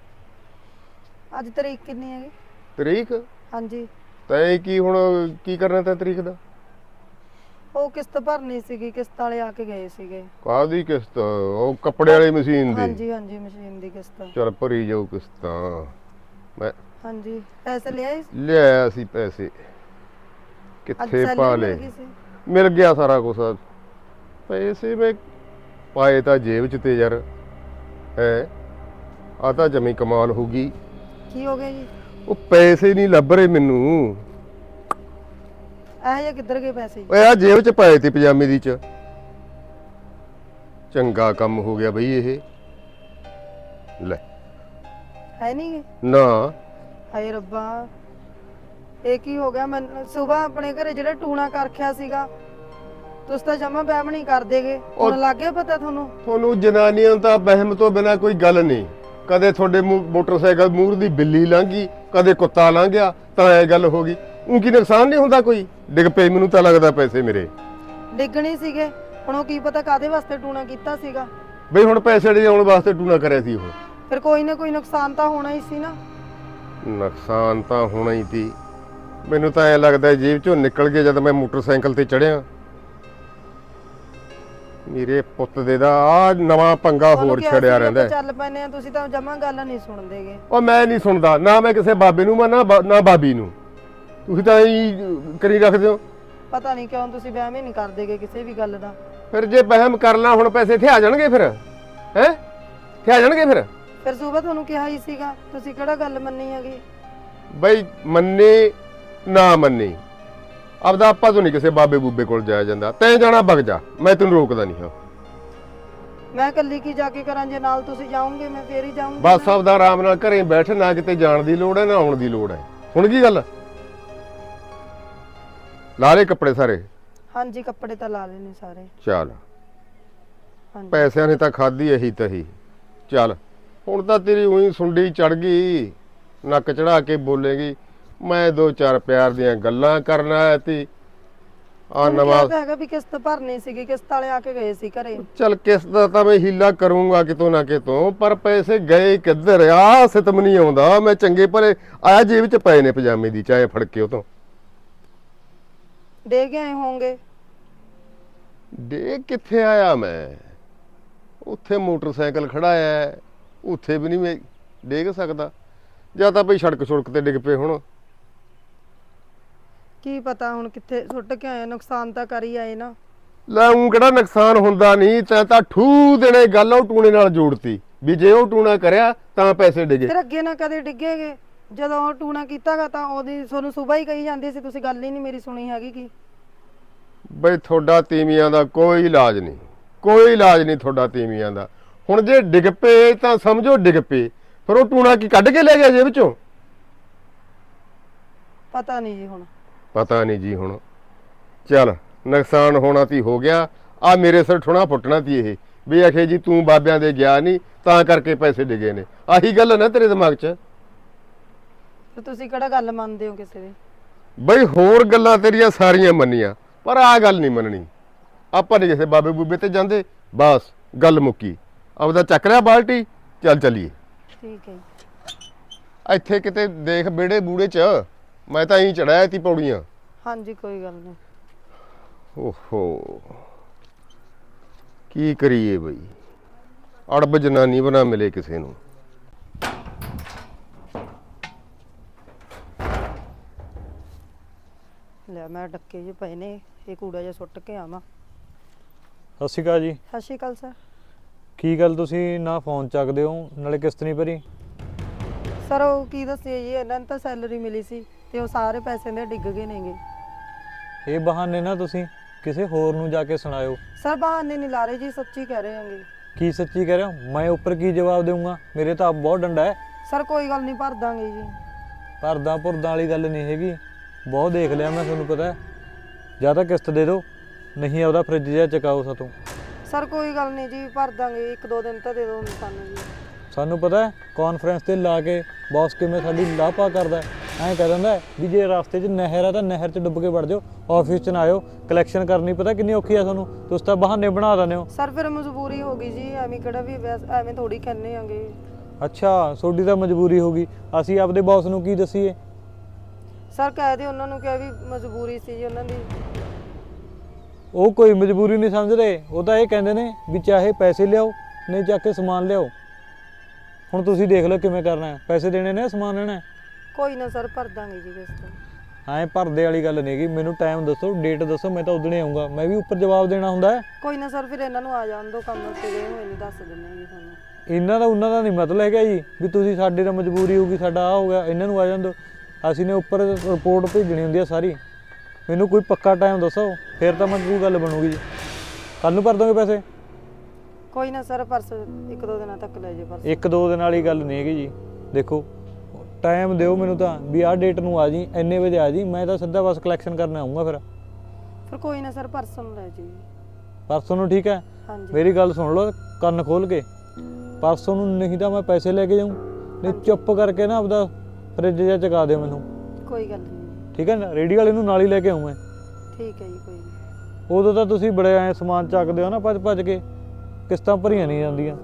ਅੱਜ ਤਰੀਕ ਕਿੰਨੀ ਹੈਗੀ? ਤਰੀਕ? ਹਾਂਜੀ। ਤੈਂ ਕੀ ਹੁਣ ਕੀ ਕਰਨਾ ਤੈਂ ਤਰੀਕ ਦਾ? ਉਹ ਕਿਸ਼ਤ ਭਰਨੀ ਸੀਗੀ ਕਿਸ਼ਤ ਵਾਲੇ ਆ ਕੇ ਗਏ ਸੀਗੇ। ਕਾਹਦੀ ਕਿਸ਼ਤ? ਉਹ ਕੱਪੜੇ ਵਾਲੀ ਮਸ਼ੀਨ ਦੀ। ਹਾਂਜੀ ਹਾਂਜੀ ਮਸ਼ੀਨ ਦੀ ਕਿਸ਼ਤ। ਚਲ ਭਰੀ ਜਾਊ ਕਿਸ਼ਤਾਂ। ਮੈਂ ਹਾਂਜੀ ਪੈਸੇ ਲਿਆਏ ਲਿਆਇਆ ਸੀ ਪੈਸੇ। ਅੱਜ ਕਿੱਥੇ ਪਾ ਮਿਲ ਲਏ ਸੀ? ਮਿਲ ਗਿਆ ਸਾਰਾ ਕੁਝ ਪੈਸੇ ਮੈਂ ਪਾਏ ਤਾਂ ਜੇਬ 'ਚ ਤੇ ਯਾਰ। ਹੈ? ਆ ਤਾਂ ਜਮੀ ਕਮਾਲ ਹੋ ਗਈ। ਕੀ ਹੋ ਗਿਆ ਜੀ? ਉਹ ਪੈਸੇ ਨਹੀਂ ਲੱਭ ਰਹੇ ਮੈਨੂੰ। ਇਹ ਜੇ ਕਿੱਧਰ ਗਏ ਪੈਸੇ? ਓਏ ਆ ਜੇਬ ਚ ਪਏ ਤੇ ਪਜਾਮੇ ਦੀ ਚ। ਚੰਗਾ ਕੰਮ ਹੋ ਗਿਆ ਬਈ ਇਹ। ਲੈ। ਹੈ ਨਹੀਂ ਗੇ? ਨਾ। ਹਾਏ ਰੱਬਾ। ਇਹ ਕੀ ਹੋ ਗਿਆ? ਮੈਂ ਸਵੇਰ ਆਪਣੇ ਘਰੇ ਜਿਹੜਾ ਟੂਣਾ ਕਰ ਰੱਖਿਆ ਸੀਗਾ ਤੁਸੀਂ ਤਾਂ ਜਮਾ ਬਹਿਮ ਨਹੀਂ ਕਰਦੇਗੇ ਹੁਣ ਲੱਗ ਗਿਆ ਪਤਾ ਤੁਹਾਨੂੰ? ਤੁਹਾਨੂੰ ਜਨਾਨੀਆਂ ਨੂੰ ਤਾਂ ਬਹਿਮ ਤੋਂ ਬਿਨਾ ਕੋਈ ਗੱਲ ਨਹੀਂ। ਕਦੇ ਤੁਹਾਡੇ ਮੂੰਹ ਮੋਟਰਸਾਈਕਲ ਮੂਹਰ ਦੀ ਬਿੱਲੀ ਲੰਘੀ ਕਦੇ ਕੁੱਤਾ ਲੰਘਿਆ ਤਾਂ ਇਹ ਗੱਲ ਹੋ ਗਈ। ਉਹ ਕੀ ਨੁਕਸਾਨ ਨਹੀਂ ਹੁੰਦਾ ਕੋਈ? ਡਿੱਗ ਪਏ ਮੈਨੂੰ ਤਾਂ ਲੱਗਦਾ ਪੈਸੇ ਮੇਰੇ। ਡਿੱਗਣੀ ਸੀਗੇ। ਹੁਣ ਉਹ ਕੀ ਪਤਾ ਕਾਦੇ ਵਾਸਤੇ ਟੂਣਾ ਕੀਤਾ ਸੀਗਾ। ਬਈ ਹੁਣ ਪੈਸੇ ਦੇ ਆਉਣ ਵਾਸਤੇ ਟੂਣਾ ਕਰਿਆ ਸੀ ਉਹ। ਫਿਰ ਕੋਈ ਨਾ ਕੋਈ ਨੁਕਸਾਨ ਤਾਂ ਹੋਣਾ ਹੀ ਸੀ ਨਾ। ਨੁਕਸਾਨ ਤਾਂ ਹੋਣਾ ਹੀ ਸੀ। ਮੈਨੂੰ ਤਾਂ ਐ ਲੱਗਦਾ ਜੇਬ ਚੋਂ ਨਿਕਲ ਕੇ ਜਦ ਮੈਂ ਮੋਟਰਸਾਈਕਲ ਤੇ ਚੜਿਆ ਮੇਰੇ ਪੁੱਤ ਦੇ ਦਾ ਆ ਨਵਾਂ ਪੰਗਾ ਹੋਰ ਛੜਿਆ ਰਹਿੰਦਾ ਹੈ। ਚੱਲ ਪੈਨੇ ਆ ਤੁਸੀਂ ਤਾਂ ਜਮਾ ਗੱਲ ਨਹੀਂ ਸੁਣਦੇਗੇ। ਉਹ ਮੈਂ ਨਹੀਂ ਸੁਣਦਾ ਨਾ ਮੈਂ ਕਿਸੇ ਬਾਬੇ ਨੂੰ ਨਾ ਬਾ- ਨਾ ਬਾਬੀ ਨੂੰ। ਤੁਸੀਂ ਤਾਂ ਹੀ ਕਰੀ ਰੱਖਦੇ ਹੋ। ਪਤਾ ਨਹੀਂ ਕਿਉਂ ਤੁਸੀਂ ਵਹਿਮ ਹੀ ਨਹੀਂ ਕਰਦੇਗੇ ਕਿਸੇ ਵੀ ਗੱਲ ਦਾ। ਫਿਰ ਜੇ ਬਹਿਮ ਕਰਨਾ ਹੁਣ ਪੈਸੇ ਇੱਥੇ ਆ ਜਾਣਗੇ ਫਿਰ? ਹੈ? ਇੱਥੇ ਆ ਜਾਣਗੇ ਫਿਰ? ਫਿਰ ਸਵੇਰ ਤੁਹਾਨੂੰ ਕਿਹਾ ਹੀ ਸੀਗਾ ਤੁਸੀਂ ਕਿਹੜਾ ਗੱਲ ਮੰਨੀ ਹੈਗੀ? ਬਈ ਮੰਨੇ ਨਾ ਮੰਨੇ। ਆਪਦਾ ਆਪਾਂ ਤੋਂ ਨਹੀਂ ਕਿਸੇ ਬਾਬੇ ਬੂਬੇ ਕੋਲ ਜਾਇਆ ਜਾਂਦਾ। ਤੈਂ ਜਾਣਾ ਵਗ ਜਾ ਮੈਂ ਤੈਨੂੰ ਰੋਕਦਾ ਨਹੀਂ ਹਾਂ। ਮੈਂ ਇਕੱਲੀ ਕੀ ਜਾ ਕੇ ਕਰਾਂ ਜੇ ਨਾਲ ਤੁਸੀਂ ਜਾਓਗੇ ਮੈਂ ਫੇਰ ਹੀ ਜਾਊਂਗੀ ਬਸ ਆਪਦਾ ਆਰਾਮ ਨਾਲ ਘਰੇ ਬੈਠ ਨਾ ਕਿਤੇ ਜਾਣ ਦੀ ਲੋੜ ਹੈ ਨਾ ਆਉਣ ਦੀ ਲੋੜ ਹੈ। ਹੁਣ ਕੀ ਗੱਲ? ਲਾ ਲਏ ਕੱਪੜੇ ਸਾਰੇ? ਹਾਂਜੀ ਕੱਪੜੇ ਤਾਂ ਲਾ ਲੈਣੇ ਸਾਰੇ। ਚੱਲ। ਹਾਂਜੀ। ਪੈਸਿਆਂ ਨੇ ਤਾਂ ਖਾਧੀ ਇਹੀ ਤਹੀ ਚੱਲ। ਹੁਣ ਤਾਂ ਤੇਰੀ ਉਹੀ ਸੁੰਡੀ ਚੜ ਗਈ। ਨੱਕ ਚੜਾ ਕੇ ਬੋਲੇਗੀ। ਮੈਂ ਦੋ ਚਾਰ ਪਿਆਰ ਦੀਆਂ ਗੱਲਾਂ ਕਰਨਾ ਆਇਆ ਤੀ ਆ ਨਵਾਂ ਕਿਹਾ ਤਾਂ ਹੈਗਾ ਵੀ ਕਿਸ਼ਤ ਭਰਨੀ ਸੀਗੀ ਕਿਸ਼ਤ ਵਾਲੇ ਆ ਕੇ ਗਏ ਸੀ ਘਰੇ। ਚੱਲ ਕਿਸ ਦਾ ਤਾਂ ਮੈਂ ਹੀਲਾ ਕਰੂੰਗਾ ਕਿਤੋਂ ਨਾ ਕਿਤੋਂ ਪਰ ਪੈਸੇ ਗਏ ਕਿੱਧਰ ਆ ਸਿਤਮ ਨਹੀਂ ਆਉਂਦਾ। ਮੈਂ ਚੰਗੇ ਭਲੇ ਆਇਆ ਜੇਬ ਚ ਪਏ ਨੇ ਪਜਾਮੇ ਦੀ ਚਾਹੇ ਫੜ ਕੇ ਉਹ ਤੋਂ ਦੇ ਆਏ ਹੋਵੋਗੇ? ਡੇ ਕਿੱਥੇ ਆਇਆ ਮੈਂ? ਉੱਥੇ ਮੋਟਰਸਾਈਕਲ ਖੜਾ ਹੈ ਉੱਥੇ ਵੀ ਨਹੀਂ ਮੈਂ ਡੇਗ ਸਕਦਾ। ਜਾਂ ਤਾਂ ਭਈ ਸੜਕ ਸੁੜਕ ਤੇ ਡਿੱਗ ਪਏ ਹੁਣ। ਕੀ ਪਤਾ ਹੁਣ ਕਿੱਥੇ ਸੁੱਟ ਕੇ ਆਏ ਨੁਕਸਾਨ ਤਾਂ ਕਰ ਹੀ ਆਏ ਨਾ। ਲੈ ਉਹ ਕਿਹੜਾ ਨੁਕਸਾਨ ਹੁੰਦਾ ਨਹੀਂ ਤੈਂ ਤਾਂ ਠੂ ਦੇਣੇ ਗੱਲ ਉਹ ਟੂਣੇ ਨਾਲ ਜੋੜਤੀ। ਵੀ ਜੇ ਉਹ ਟੂਣਾ ਕਰਿਆ ਤਾਂ ਪੈਸੇ ਡਿਗੇ। ਫਿਰ ਅੱਗੇ ਨਾ ਕਦੇ ਡਿੱਗੇਗੇ। ਜਦੋਂ ਉਹ ਟੂਣਾ ਕੀਤਾਗਾ ਤਾਂ ਉਹਦੀ ਤੁਹਾਨੂੰ ਸਵੇਰ ਹੀ ਕਹੀ ਜਾਂਦੀ ਸੀ ਤੁਸੀਂ ਗੱਲ ਹੀ ਨਹੀਂ ਮੇਰੀ ਸੁਣੀ ਹੈਗੀ ਕੀ। ਬਈ ਤੁਹਾਡਾ ਤੀਵੀਆਂ ਦਾ ਕੋਈ ਇਲਾਜ ਨਹੀਂ। ਕੋਈ ਇਲਾਜ ਨਹੀਂ ਤੁਹਾਡਾ ਤੀਵੀਆਂ ਦਾ। ਹੁਣ ਜੇ ਡਿੱਗ ਪਏ ਤਾਂ ਸਮਝੋ ਡਿੱਗ ਪਏ। ਫਿਰ ਉਹ ਟੂਣਾ ਕੀ ਕੱਢ ਕੇ ਲੈ ਗਿਆ ਜੇਬ ਚੋਂ? ਪਤਾ ਨਹੀਂ ਜੀ ਹੁਣ। ਪਤਾ ਨਹੀਂ ਜੀ ਹੁਣ। ਚੱਲ ਨੁਕਸਾਨ ਹੋਣਾ ਤੀ ਹੋ ਗਿਆ। ਆ ਮੇਰੇ ਸਿਰ ਠੁਣਾ ਫੁੱਟਣਾ ਤੀ ਇਹ। ਵੀ ਆਖੇ ਜੀ ਤੂੰ ਬਾਬਿਆਂ ਦੇ ਗਿਆ ਨਹੀਂ ਤਾਂ ਕਰਕੇ ਪੈਸੇ ਡਿਗੇ ਨੇ। ਆਹੀ ਗੱਲ ਹੈ ਨਾ ਤੇਰੇ ਦਿਮਾਗ 'ਚ? ਤੇ ਤੁਸੀਂ ਕਿਹੜਾ ਗੱਲ ਮੰਨਦੇ ਹੋ ਕਿਸੇ ਦੀ? ਬਈ ਹੋਰ ਗੱਲਾਂ ਤੇਰੀਆਂ ਸਾਰੀਆਂ ਮੰਨੀਆਂ ਪਰ ਆ ਗੱਲ ਨਹੀਂ ਮੰਨਣੀ। ਆਪਾਂ ਨਹੀਂ ਕਿਸੇ ਬਾਬੇ ਬੂਬੇ ਤੇ ਜਾਂਦੇ। ਬਸ ਗੱਲ ਮੁੱਕੀ। ਆਪਦਾ ਚੱਕ ਲਿਆ ਬਾਲਟੀ ਚੱਲ ਚੱਲੀਏ। ਠੀਕ ਹੈ। ਇੱਥੇ ਕਿਤੇ ਦੇਖ ਬੇੜੇ ਬੂੜੇ 'ਚ। ਮੈਂ ਤਾਂ ਇਹੀ ਚੜਾਇਆ ਤੀ ਪੌੜੀਆਂ। ਹਾਂਜੀ ਕੋਈ ਗੱਲ ਨਹੀਂ। ਓਹੋ। ਕੀ ਕਰੀਏ ਬਈ? ਅੜਬ ਜਨਾਨੀ ਬਣਾ ਮਿਲੇ ਕਿਸੇ ਨੂੰ। ਲੈ ਮੈਂ ਡੱਕੇ ਜੇ ਪਏ ਨੇ ਇਹ ਕੂੜਾ ਜਿਹਾ ਸੁੱਟ ਕੇ ਆਵਾਂ। ਸਤਿ ਸ਼੍ਰੀ ਅਕਾਲ ਜੀ। ਸਤਿ ਸ਼੍ਰੀ ਅਕਾਲ ਸਰ। ਕੀ ਗੱਲ ਤੁਸੀਂ ਨਾ ਫੋਨ ਚੱਕਦੇ ਹੋ ਨਾਲੇ ਕਿਸ਼ਤ ਨਹੀਂ ਭਰੀ? ਸਰ ਉਹ ਕੀ ਦੱਸਿਆ ਜੀ ਇਹਨਾਂ ਨੂੰ ਤਾਂ ਸੈਲਰੀ ਮਿਲੀ ਸੀ। ਤੇ ਉਹ ਸਾਰੇ ਪੈਸੇ ਦੇ ਡਿੱਗ ਗਏ ਨੇਗੇ। ਇਹ ਬਹਾਨੇ ਨਾ ਤੁਸੀਂ ਕਿਸੇ ਹੋਰ ਨੂੰ ਜਾ ਕੇ ਸੁਣਾਇਓ। ਸਰ ਬਹਾਨੇ ਨਹੀਂ ਲਾ ਰਹੇ ਜੀ ਸੱਚੀ ਕਹਿ ਰਹੇ ਹਾਂਗੇ। ਕੀ ਸੱਚੀ ਕਹਿ ਰਹੇ ਹੋ? ਮੈਂ ਉੱਪਰ ਕੀ ਜਵਾਬ ਦੇਵਾਂਗਾ ਮੇਰੇ ਤਾਂ ਬਹੁਤ ਡੰਡਾ ਹੈ। ਸਰ ਕੋਈ ਗੱਲ ਨਹੀਂ ਭਰ ਦਾਂਗੇ ਜੀ। ਭਰਦਾ ਭੁਰਦਾ ਵਾਲੀ ਗੱਲ ਨਹੀਂ ਹੈਗੀ। ਬਹੁਤ ਦੇਖ ਲਿਆ ਮੈਂ ਤੁਹਾਨੂੰ ਪਤਾ ਹੈ। ਜਾਂ ਤਾਂ ਕਿਸ਼ਤ ਦੇ ਦਿਓ ਨਹੀਂ ਆਪਦਾ ਫ੍ਰਿਜ ਜਿਹਾ ਚਕਾਓ ਸਾਤੋਂ। ਸਰ ਕੋਈ ਗੱਲ ਨਹੀਂ ਜੀ ਭਰ ਦਾਂਗੇ ਇੱਕ ਦੋ ਦਿਨ ਤਾਂ ਦੇ ਦਿਓ ਸਾਨੂੰ ਜੀ। ਸਾਨੂੰ ਪਤਾ ਹੈ ਕਾਨਫਰੰਸ ਤੇ ਲਾ ਕੇ ਬੌਸ ਕਿਵੇਂ ਸਾਡੀ ਲਾਪਾ ਕਰਦਾ ਹੈ। ਐਂ ਕਹਿ ਦਿੰਦਾ ਵੀ ਜੇ ਰਸਤੇ 'ਚ ਨਹਿਰ ਆ ਤਾਂ ਨਹਿਰ 'ਚ ਡੁੱਬ ਕੇ ਵੜ ਜਾਓ ਆਫਿਸ 'ਚ ਨਾ ਆਇਓ ਕਲੈਕਸ਼ਨ ਕਰਨੀ ਪਤਾ ਕਿੰਨੀ ਔਖੀ ਆ ਤੁਹਾਨੂੰ? ਤੁਸੀਂ ਤਾਂ ਬਹਾਨੇ ਬਣਾ ਦਿੰਦੇ ਹੋ। ਸਰ ਫਿਰ ਮਜਬੂਰੀ ਹੋ ਗਈ ਜੀ ਐਵੇਂ ਕਿਹੜਾ ਵੀ ਵੈਸ- ਐਵੇਂ ਥੋੜੀ ਕਹਿੰਨੇ ਆਂਗੇ। ਅੱਛਾ ਤੁਹਾਡੀ ਤਾਂ ਮਜਬੂਰੀ ਹੋ ਗਈ। ਅਸੀਂ ਆਪਦੇ ਬੌਸ ਨੂੰ ਕੀ ਦਸੀਏ? ਸਰ ਕਹਿ ਦਿਓ ਉਹਨਾਂ ਨੂੰ ਕਿ ਵੀ ਮਜਬੂਰੀ ਸੀ ਜੀ ਉਹਨਾਂ ਦੀ। ਉਹ ਕੋਈ ਮਜਬੂਰੀ ਨਹੀਂ ਸਮਝਦੇ। ਉਹ ਤਾਂ ਇਹ ਕਹਿੰਦੇ ਨੇ ਵੀ ਚਾਹੇ ਪੈਸੇ ਲਿਆਓ ਨਹੀਂ ਚੱਕ ਕੇ ਸਮਾਨ ਲਿਆਓ। ਹੁਣ ਤੁਸੀਂ ਦੇਖ ਲਓ ਕਿਵੇਂ ਕਰਨਾ ਹੈ। ਪੈਸੇ ਦੇਣੇ ਨੇ ਜਾਂ ਸਮਾਨ ਲੈਣਾ ਹੈ? ਕੋਈ ਨਾ ਸਰ ਭਰ ਦਾਂਗੇ ਜੀ ਕਿਸ਼ਤ ਐਂ ਭਰਦੇ ਵਾਲੀ ਗੱਲ ਨਹੀਂ ਹੈਗੀ। ਮੈਨੂੰ ਟਾਈਮ ਦੱਸੋ ਡੇਟ ਦੱਸੋ ਮੈਂ ਤਾਂ ਉਦਣੇ ਆਉਂਗਾ ਮੈਂ ਵੀ ਉੱਪਰ ਜਵਾਬ ਦੇਣਾ ਹੁੰਦਾ ਹੈ? ਕੋਈ ਨਾ ਸਰ ਫਿਰ ਇਹਨਾਂ ਨੂੰ ਆ ਜਾਣ ਦਿਓ ਕੰਮ ਤੇ ਗਏ ਹੋਏ ਨਹੀਂ ਦੱਸ ਦਿੰਦੇ ਜੀ ਤੁਹਾਨੂੰ ਇਹਨਾਂ ਦਾ ਉਹਨਾਂ ਦਾ ਨਹੀਂ ਮਤਲਬ ਹੈਗਾ ਜੀ ਵੀ ਤੁਸੀਂ ਸਾਡੀ ਤਾਂ ਮਜਬੂਰੀ ਹੋਊਗੀ ਸਾਡਾ ਆ ਹੋ ਗਿਆ ਇਹਨਾਂ ਨੂੰ ਆ ਜਾਂਦੋ ਅਸੀਂ ਨੇ ਉੱਪਰ ਰਿਪੋਰਟ ਭੇਜਣੀ ਹੁੰਦੀ ਆ ਸਾਰੀ। ਮੈਨੂੰ ਕੋਈ ਪੱਕਾ ਟਾਈਮ ਦੱਸੋ ਫਿਰ ਤਾਂ ਮੈਂ ਕੋਈ ਗੱਲ ਬਣੂਗੀ ਜੀ। ਕੱਲ ਨੂੰ ਭਰ ਦੋਗੇ ਪੈਸੇ? ਕੋਈ ਨਾ ਸਰ ਪਰਸ ਇੱਕ ਦੋ ਦਿਨਾਂ ਤੱਕ ਲੈ ਜੇ ਪਰਸ ਇੱਕ ਦੋ ਦਿਨ ਵਾਲੀ ਗੱਲ ਨਹੀਂ ਹੈਗੀ ਜੀ। ਦੇਖੋ ਟਾਈਮ ਦਿਓ ਮੈਨੂੰ ਤਾਂ ਵੀ ਆਹ ਡੇਟ ਨੂੰ ਆ ਜੀ ਇੰਨੇ ਵਜੇ ਆ ਜੀ ਮੈਂ ਤਾਂ ਸਿੱਧਾ ਬਸ ਕਲੈਕਸ਼ਨ ਕਰਨ ਆਉਂਗਾ ਫਿਰ। ਫਿਰ ਕੋਈ ਨਾ ਸਰ ਪਰਸ ਨੂੰ ਲੈ ਜੀ। ਪਰਸੋਂ ਨੂੰ ਠੀਕ ਹੈ? ਹਾਂਜੀ। ਮੇਰੀ ਗੱਲ ਸੁਣ ਲਓ ਕੰਨ ਖੋਲ ਕੇ। ਪਰਸੋਂ ਨੂੰ ਨਹੀਂ ਤਾਂ ਮੈਂ ਪੈਸੇ ਲੈ ਕੇ ਜਾਊਂ। ਨਹੀਂ ਚੁੱਪ ਕਰਕੇ ਨਾ ਆਪਦਾ ਫ੍ਰਿਜ ਜਿਹਾ ਚਕਾ ਦਿਓ ਮੈਨੂੰ। ਕੋਈ ਗੱਲ ਨਹੀਂ। ਠੀਕ ਹੈ ਨਾ? ਰੇਡੀ ਵਾਲੇ ਨੂੰ ਨਾਲ ਹੀ ਲੈ ਕੇ ਆਉਂ ਮੈਂ। ਠੀਕ ਹੈ ਜੀ ਕੋਈ ਨਹੀਂ। ਉਦੋਂ ਤਾਂ ਤੁਸੀਂ ਬੜੇ ਐ ਸਮਾਨ ਚੱਕਦੇ ਹੋ ਨਾ ਭੱਜ ਭੱਜ ਕੇ। ਕਿਸ਼ਤਾਂ ਭਰੀਆਂ ਨਹੀਂ ਜਾਂਦੀਆਂ।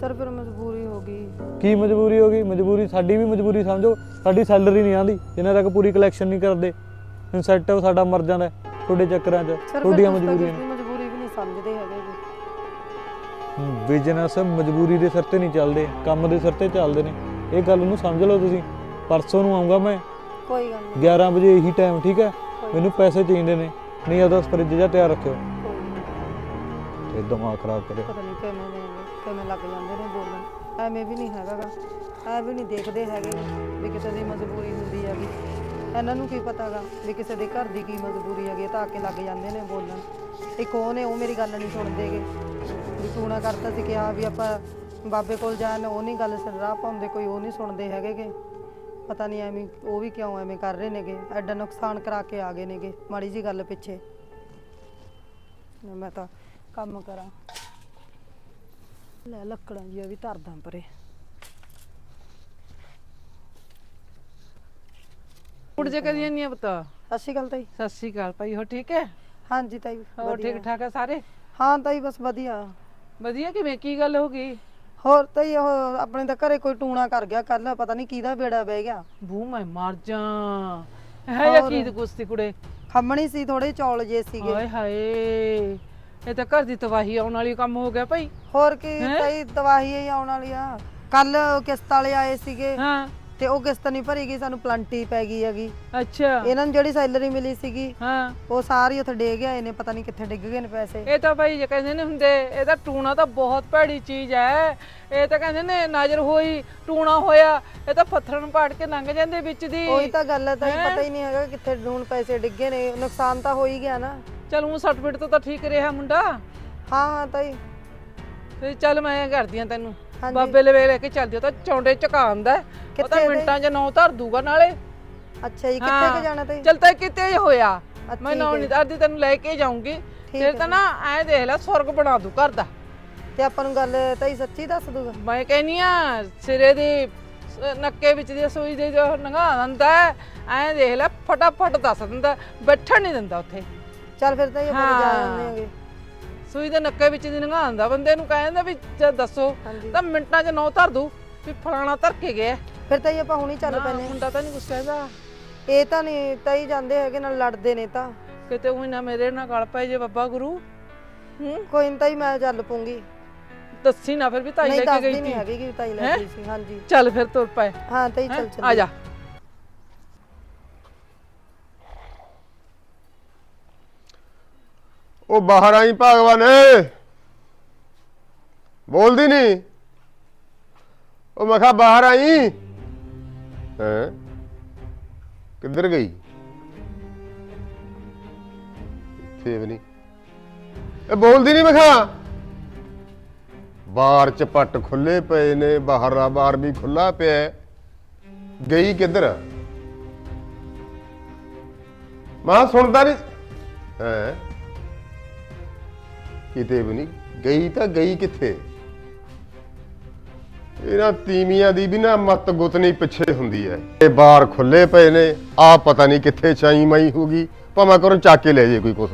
ਸਰ ਫਿਰ ਮਜਬੂਰੀ ਹੋ ਗਈ। ਕੀ ਮਜਬੂਰੀ ਹੋ ਗਈ? ਮਜਬੂਰੀ ਸਾਡੀ ਵੀ ਮਜਬੂਰੀ ਸਮਝੋ। ਸਾਡੀ ਸੈਲਰੀ ਨਹੀਂ ਆਂਦੀ। ਜਿੰਨਾ ਤੱਕ ਪੂਰੀ ਕਲੈਕਸ਼ਨ ਨਹੀਂ ਕਰਦੇ। ਇਨਸੈਂਟਿਵ ਸਾਡਾ ਮਰ ਜਾਂਦਾ ਤੁਹਾਡੇ ਚੱਕਰਾਂ 'ਚ। ਸਰ ਫਿਰ ਤੁਹਾਡੀਆਂ ਤੁਸੀਂ ਤਾਂ ਮਜਬੂਰੀਆਂ। ਦੀ ਮਜਬੂਰੀ ਵੀ ਨਹੀਂ ਸਮਝਦੇ ਹੈਗੇ ਜੀ। ਬਿਜ਼ਨਸ ਮਜਬੂਰੀ ਦੇ ਸਿਰ ਤੇ ਨਹੀਂ ਚੱਲਦੇ। ਕੰਮ ਦੇ ਸਿਰ ਤੇ ਚੱਲਦੇ ਨੇ। ਇਹ ਗੱਲ ਨੂੰ ਸਮਝ ਲਓ ਤੁਸੀਂ। ਪਰਸੋਂ ਨੂੰ ਆਉਂਗਾ ਮੈਂ। ਕੋਈ ਗੱਲ ਨਹੀਂ। 11 ਵਜੇ ਇਹੀ ਟਾਈਮ ਠੀਕ ਹੈ? ਮੈਨੂੰ ਪੈਸੇ ਚਾਹੀਦੇ ਨੇ। ਨਹੀਂ ਆਦਾ ਫਰਿੱਜ ਜਿਹਾ ਤਿਆਰ ਰੱਖਿਓ। ਕੋਈ ਨਹੀਂ। ਤੇ ਦਿਮਾਗ ਖਰਾਬ ਕਰਿਓ। ਪਤਾ ਨਹੀਂ ਕਿਵੇਂ ਨੇ ਕਿਵੇਂ ਲੱਗ ਜਾਂਦੇ ਨੇ ਬੋਲਣ। ਐਵੇਂ ਵੀ ਨਹੀਂ ਹੈਗਾਗਾ। ਐ ਵੀ ਨਹੀਂ ਦੇਖਦੇ ਹੈਗੇ ਵੀ ਕਿਸੇ ਦੀ ਮਜਬੂਰੀ ਹੁੰਦੀ ਹੈਗੀ। ਇਹਨਾਂ ਨੂੰ ਕੀ ਪਤਾਗਾ ਵੀ ਕਿਸੇ ਦੇ ਘਰ ਦੀ ਕੀ ਮਜਬੂਰੀ ਹੈਗੀ ਤਾਂ ਆ ਕੇ ਲੱਗ ਜਾਂਦੇ ਨੇ ਬੋਲਣ। ਇੱਕ ਉਹ ਨੇ, ਉਹ ਮੇਰੀ ਗੱਲ ਨਹੀਂ ਸੁਣਦੇਗੇ ਵੀ ਟੂਣਾ ਕਰਤਾ ਸੀ ਕਿ ਹਾਂ ਵੀ ਆਪਾਂ ਬਾਬੇ ਕੋਲ ਜਾਣ, ਉਹ ਨਹੀਂ ਗੱਲ ਸਿਰ ਰਾਹ ਪਾਉਂਦੇ ਕੋਈ ਉਹ ਨਹੀਂ ਸੁਣਦੇ ਹੈਗੇਗੇ ਪਤਾ ਨਹੀਂ ਐਵੇਂ, ਉਹ ਵੀ ਕਿਉਂ ਐਵੇਂ ਕਰ ਰਹੇ ਨੇਗੇ? ਐਡਾ ਨੁਕਸਾਨ ਕਰਾ ਕੇ ਆ ਗਏ ਨੇਗੇ, ਮਾੜੀ ਜੀ ਗੱਲ ਪਿੱਛੇ। ਮੈਂ ਤਾਂ ਕੰਮ ਕਰਾਂ। ਲੈ ਲੱਕੜਾਂ ਜੀ ਵੀ ਧਰਦਾਂ ਪਰੇ। ਉੱਡ ਜੇ ਕਰੀਏ ਨਹੀਂ ਪਤਾ। ਸਤਿ ਸ਼੍ਰੀ ਅਕਾਲ ਤਾਈ। ਸਤਿ ਸ਼੍ਰੀ ਅਕਾਲ ਭਾਈ ਹੋ ਠੀਕ ਹੈ? ਹਾਂਜੀ ਤਾਈ ਹੋਰ ਵਧੀਆ। ਠੀਕ ਠਾਕ ਹੈ ਸਾਰੇ? ਹਾਂ ਤਾਈ ਬਸ ਵਧੀਆ। ਵਧੀਆ ਕਿਵੇਂ? ਕੀ ਗੱਲ ਹੋ ਗਈ? ਹੋਰ ਤਾਈ ਉਹ ਆਪਣੇ ਤਾਂ ਘਰੇ ਕੋਈ ਟੂਣਾ ਕਰ ਗਿਆ ਕੱਲ ਪਤਾ ਨਹੀਂ ਕਿਹਦਾ ਬੇੜਾ ਬਹਿ ਗਿਆ। ਬੂ ਮੈਂ ਮਰ ਜਾ। ਹੈ ਕੀ ਕੁਸਤੀ ਕੁੜੇ? ਖੰਮਣੀ ਸੀ ਥੋੜੇ ਚੌਲ ਜੇ ਸੀਗੇ। ਹਾਏ ਹਾਏ। ਇਹ ਤਾਂ ਘਰ ਦੀ ਤਬਾਹੀ ਆਉਣ ਵਾਲੀ ਕੰਮ ਹੋ ਗਿਆ ਭਾਈ। ਹੋਰ ਕੀ ਹੈਂ? ਤਾਈ ਤਵਾਹੀ ਹੀ ਆਉਣ ਵਾਲੀ ਆ। ਕੱਲ ਕਿਸ਼ਤ ਵਾਲੇ ਆਏ ਸੀਗੇ। ਹਾਂ। ਤੇ ਉਹ ਕਿਸ਼ਤ ਨਹੀਂ ਭਰੀ ਗਈ ਸਾਨੂੰ ਪਲੰਟੀ ਪੈ ਗਈ ਹੈਗੀ। ਅੱਛਾ। ਇਹਨਾਂ ਨੂੰ ਜਿਹੜੀ ਸੈਲਰੀ ਮਿਲੀ ਸੀਗੀ ਹਾਂ। ਉਹ ਸਾਰੀ ਉੱਥੇ ਡਿੱਗ ਗਏ ਨੇ ਪਤਾ ਨਹੀਂ ਕਿੱਥੇ ਡਿੱਗ ਗਏ ਨੇ ਪੈਸੇ। ਇਹ ਤਾਂ ਭਾਈ ਜੇ ਕਹਿੰਦੇ ਨੇ ਹੁੰਦੇ ਇਹਦਾ ਟੂਣਾ ਤਾਂ ਬਹੁਤ ਭੈੜੀ ਚੀਜ਼ ਹੈ। ਇਹ ਤਾਂ ਕਹਿੰਦੇ ਨੇ ਨਜ਼ਰ ਹੋਈ ਟੂਣਾ ਹੋਇਆ ਇਹ ਤਾਂ ਪੱਥਰ ਨੂੰ ਪਾੜ ਕੇ ਲੰਘ ਜਾਂਦੇ ਵਿੱਚ ਦੀ। ਉਹੀ ਤਾਂ ਗੱਲ ਹੈ ਹੈਂ? ਪਤਾ ਹੀ ਨਹੀਂ ਹੈਗਾ ਕਿੱਥੇ ਡੂਣ ਪੈਸੇ ਡਿੱਗੇ ਨੇ ਨੁਕਸਾਨ ਤਾਂ ਹੋ ਹੀ ਗਿਆ ਨਾ। ਚਲ ਉਹ ਸਰਟੀਫਿਕੇਟ ਤੋਂ ਤਾਂ ਠੀਕ ਰਿਹਾ ਮੁੰਡਾ। ਹਾਂ ਹਾਂ ਤਾਈ ਤੇ ਚੱਲ ਮੈਂ ਕਰਦੀ ਆ ਤੈਨੂੰ। ਹਾਂਜੀ। ਬਾਬੇ ਲਵੇ ਲੈ ਕੇ ਚੱਲਦੀ ਉਹ ਤਾਂ ਚੌਂਡੇ ਝਕਾਉਂਦਾ ਉਹ ਕਿੱਥੇ ਤਾਂ ਇਹਦੇ? ਮਿੰਟਾਂ 'ਚ ਨੌ ਧਰ ਦੂਗਾ ਨਾਲੇ ਅੱਛਾ ਜੀ ਕਿੱਥੇ ਹਾਂ। ਕਿ ਜਾਣਾ ਤਾਈ ਚੱਲ ਤਾਂ ਕਿਤੇ ਹੀ ਹੋਇਆ ਅੱਛਾ, ਮੈਂ ਠੀਕ ਨੌ ਹੈ। ਨਹੀਂ ਧਰਦੀ ਤੈਨੂੰ ਲੈ ਕੇ ਜਾਊਂਗੀ ਫਿਰ ਹੈ ਤਾਂ ਨਾ ਐ ਦੇਖ ਲੈ ਸਵਰਗ ਬਣਾ ਦੂ ਘਰ ਦਾ ਤੇ ਆਪਾਂ ਨੂੰ ਗੱਲ ਤਾਈ ਸੱਚੀ ਦੱਸ ਦੂਗਾ ਮੈਂ ਕਹਿੰਨੀ ਆ ਸਿਰੇ ਦੀ ਸ- ਨੱਕੇ ਵਿੱਚ ਦੀ ਸੂਈ ਦੇ ਜੋ ਨੰਗਾ ਦਿੰਦਾ ਐ ਦੇਖ ਲੈ ਫਟਾਫਟ ਦੱਸ ਦਿੰਦਾ ਬੈਠਣ ਨਹੀਂ ਦਿੰਦਾ ਉੱਥੇ ਚੱਲ ਫਿਰ ਤਾਈ ਆਪਾਂ ਜਾ ਹਾਂ। ਆਉਂਦੇ ਆਂਗੇ ਸੂਈ ਦੇ ਨੱਕੇ ਵਿੱਚ ਦੀ ਨੰਗਾ ਦਿੰਦਾ ਬੰਦੇ ਨੂੰ ਕਹਿੰਦਾ ਵੀ ਜੇ ਦੱਸੋ ਹਾਂਜੀ। ਤਾਂ ਮਿੰਟਾਂ 'ਚ ਨੌ ਧਰ ਦੂ ਵੀ ਫਲਾਣਾ ਧਰ ਕੇ ਗਿਆ। ਫਿਰ ਤਾਈ ਆਪਾਂ ਹੁਣੀ ਚੱਲ ਨਾ, ਪੈਨੇ ਮੁੰਡਾ ਤਾਂ ਨਹੀਂ ਕੁਛ ਕਹਿੰਦਾ। ਇਹ ਤਾਂ ਨਹੀਂ ਤਾਈ ਜਾਂਦੇ ਹੈਗੇ ਨਾਲ ਲੜਦੇ ਨੇ ਤਾਂ। ਕਿਤੇ ਉਹ ਨਾ ਮੇਰੇ ਨਾਲ ਗਲ ਪਏ ਜੇ ਬੱਬਾ ਗੁਰੂ। ਹੂੰ? ਕੋਈ ਨਹੀਂ ਤਾਈ ਮੈਂ ਚੱਲ ਪੂੰਗੀ ਦੱਸੀ ਨਾ ਫਿਰ ਵੀ ਤਾਈ ਨਹੀਂ ਲੈ ਕੇ ਦੱਸਦੀ ਗਈ ਨਹੀਂ ਸੀ। ਹੈਗੀ ਕਿ ਤਾਈ ਲੈ ਹੈਂ? ਗਈ ਸੀ ਹਾਂਜੀ। ਚੱਲ ਫਿਰ ਤੁਰ ਪਏ। ਹਾਂ ਤਾਈ ਹੈਂ? ਚੱਲ ਚੱਲ ਆ ਜਾ। ਉਹ ਬਾਹਰ ਆਈ ਭਗਵਾਨ ਬੋਲਦੀ ਨਹੀਂ ਉਹ ਮੈਂ ਕਿਹਾ, ਬਾਹਰ ਆਈ? ਹੈ? ਕਿੱਧਰ ਗਈ? ਇੱਥੇ ਵੀ ਨਹੀਂ ਇਹ ਬੋਲਦੀ ਨਹੀਂ ਮੈਂ ਕਿਹਾ। ਬਾਹਰ ਚ ਖੁੱਲੇ ਪਏ ਨੇ, ਬਾਹਰ ਆ ਬਾਹਰ ਵੀ ਖੁੱਲਾ ਪਿਆ ਗਈ ਕਿੱਧਰ? ਮਾਂ ਸੁਣਦਾ ਨਹੀਂ ਹੈ? ਕਿਤੇ ਵੀ ਨਹੀਂ। ਗਈ ਤਾਂ ਗਈ ਕਿੱਥੇ? ਇਹਨਾਂ ਤੀਮੀਆਂ ਦੀ ਵੀ ਨਾ ਮਤ ਗੁੱਤ ਨਹੀਂ ਪਿੱਛੇ ਹੁੰਦੀ ਐ। ਇਹ ਬਾਹਰ ਖੁੱਲੇ ਪਏ ਨੇ, ਆ ਪਤਾ ਨਹੀਂ ਕਿੱਥੇ ਚਾਈ ਮਾਈ ਹੋਗੀ ਭਾਵੇਂ ਕਰੋ ਚੱਕ ਕੇ ਲੈ ਜੇ ਕੋਈ ਕੁਛ।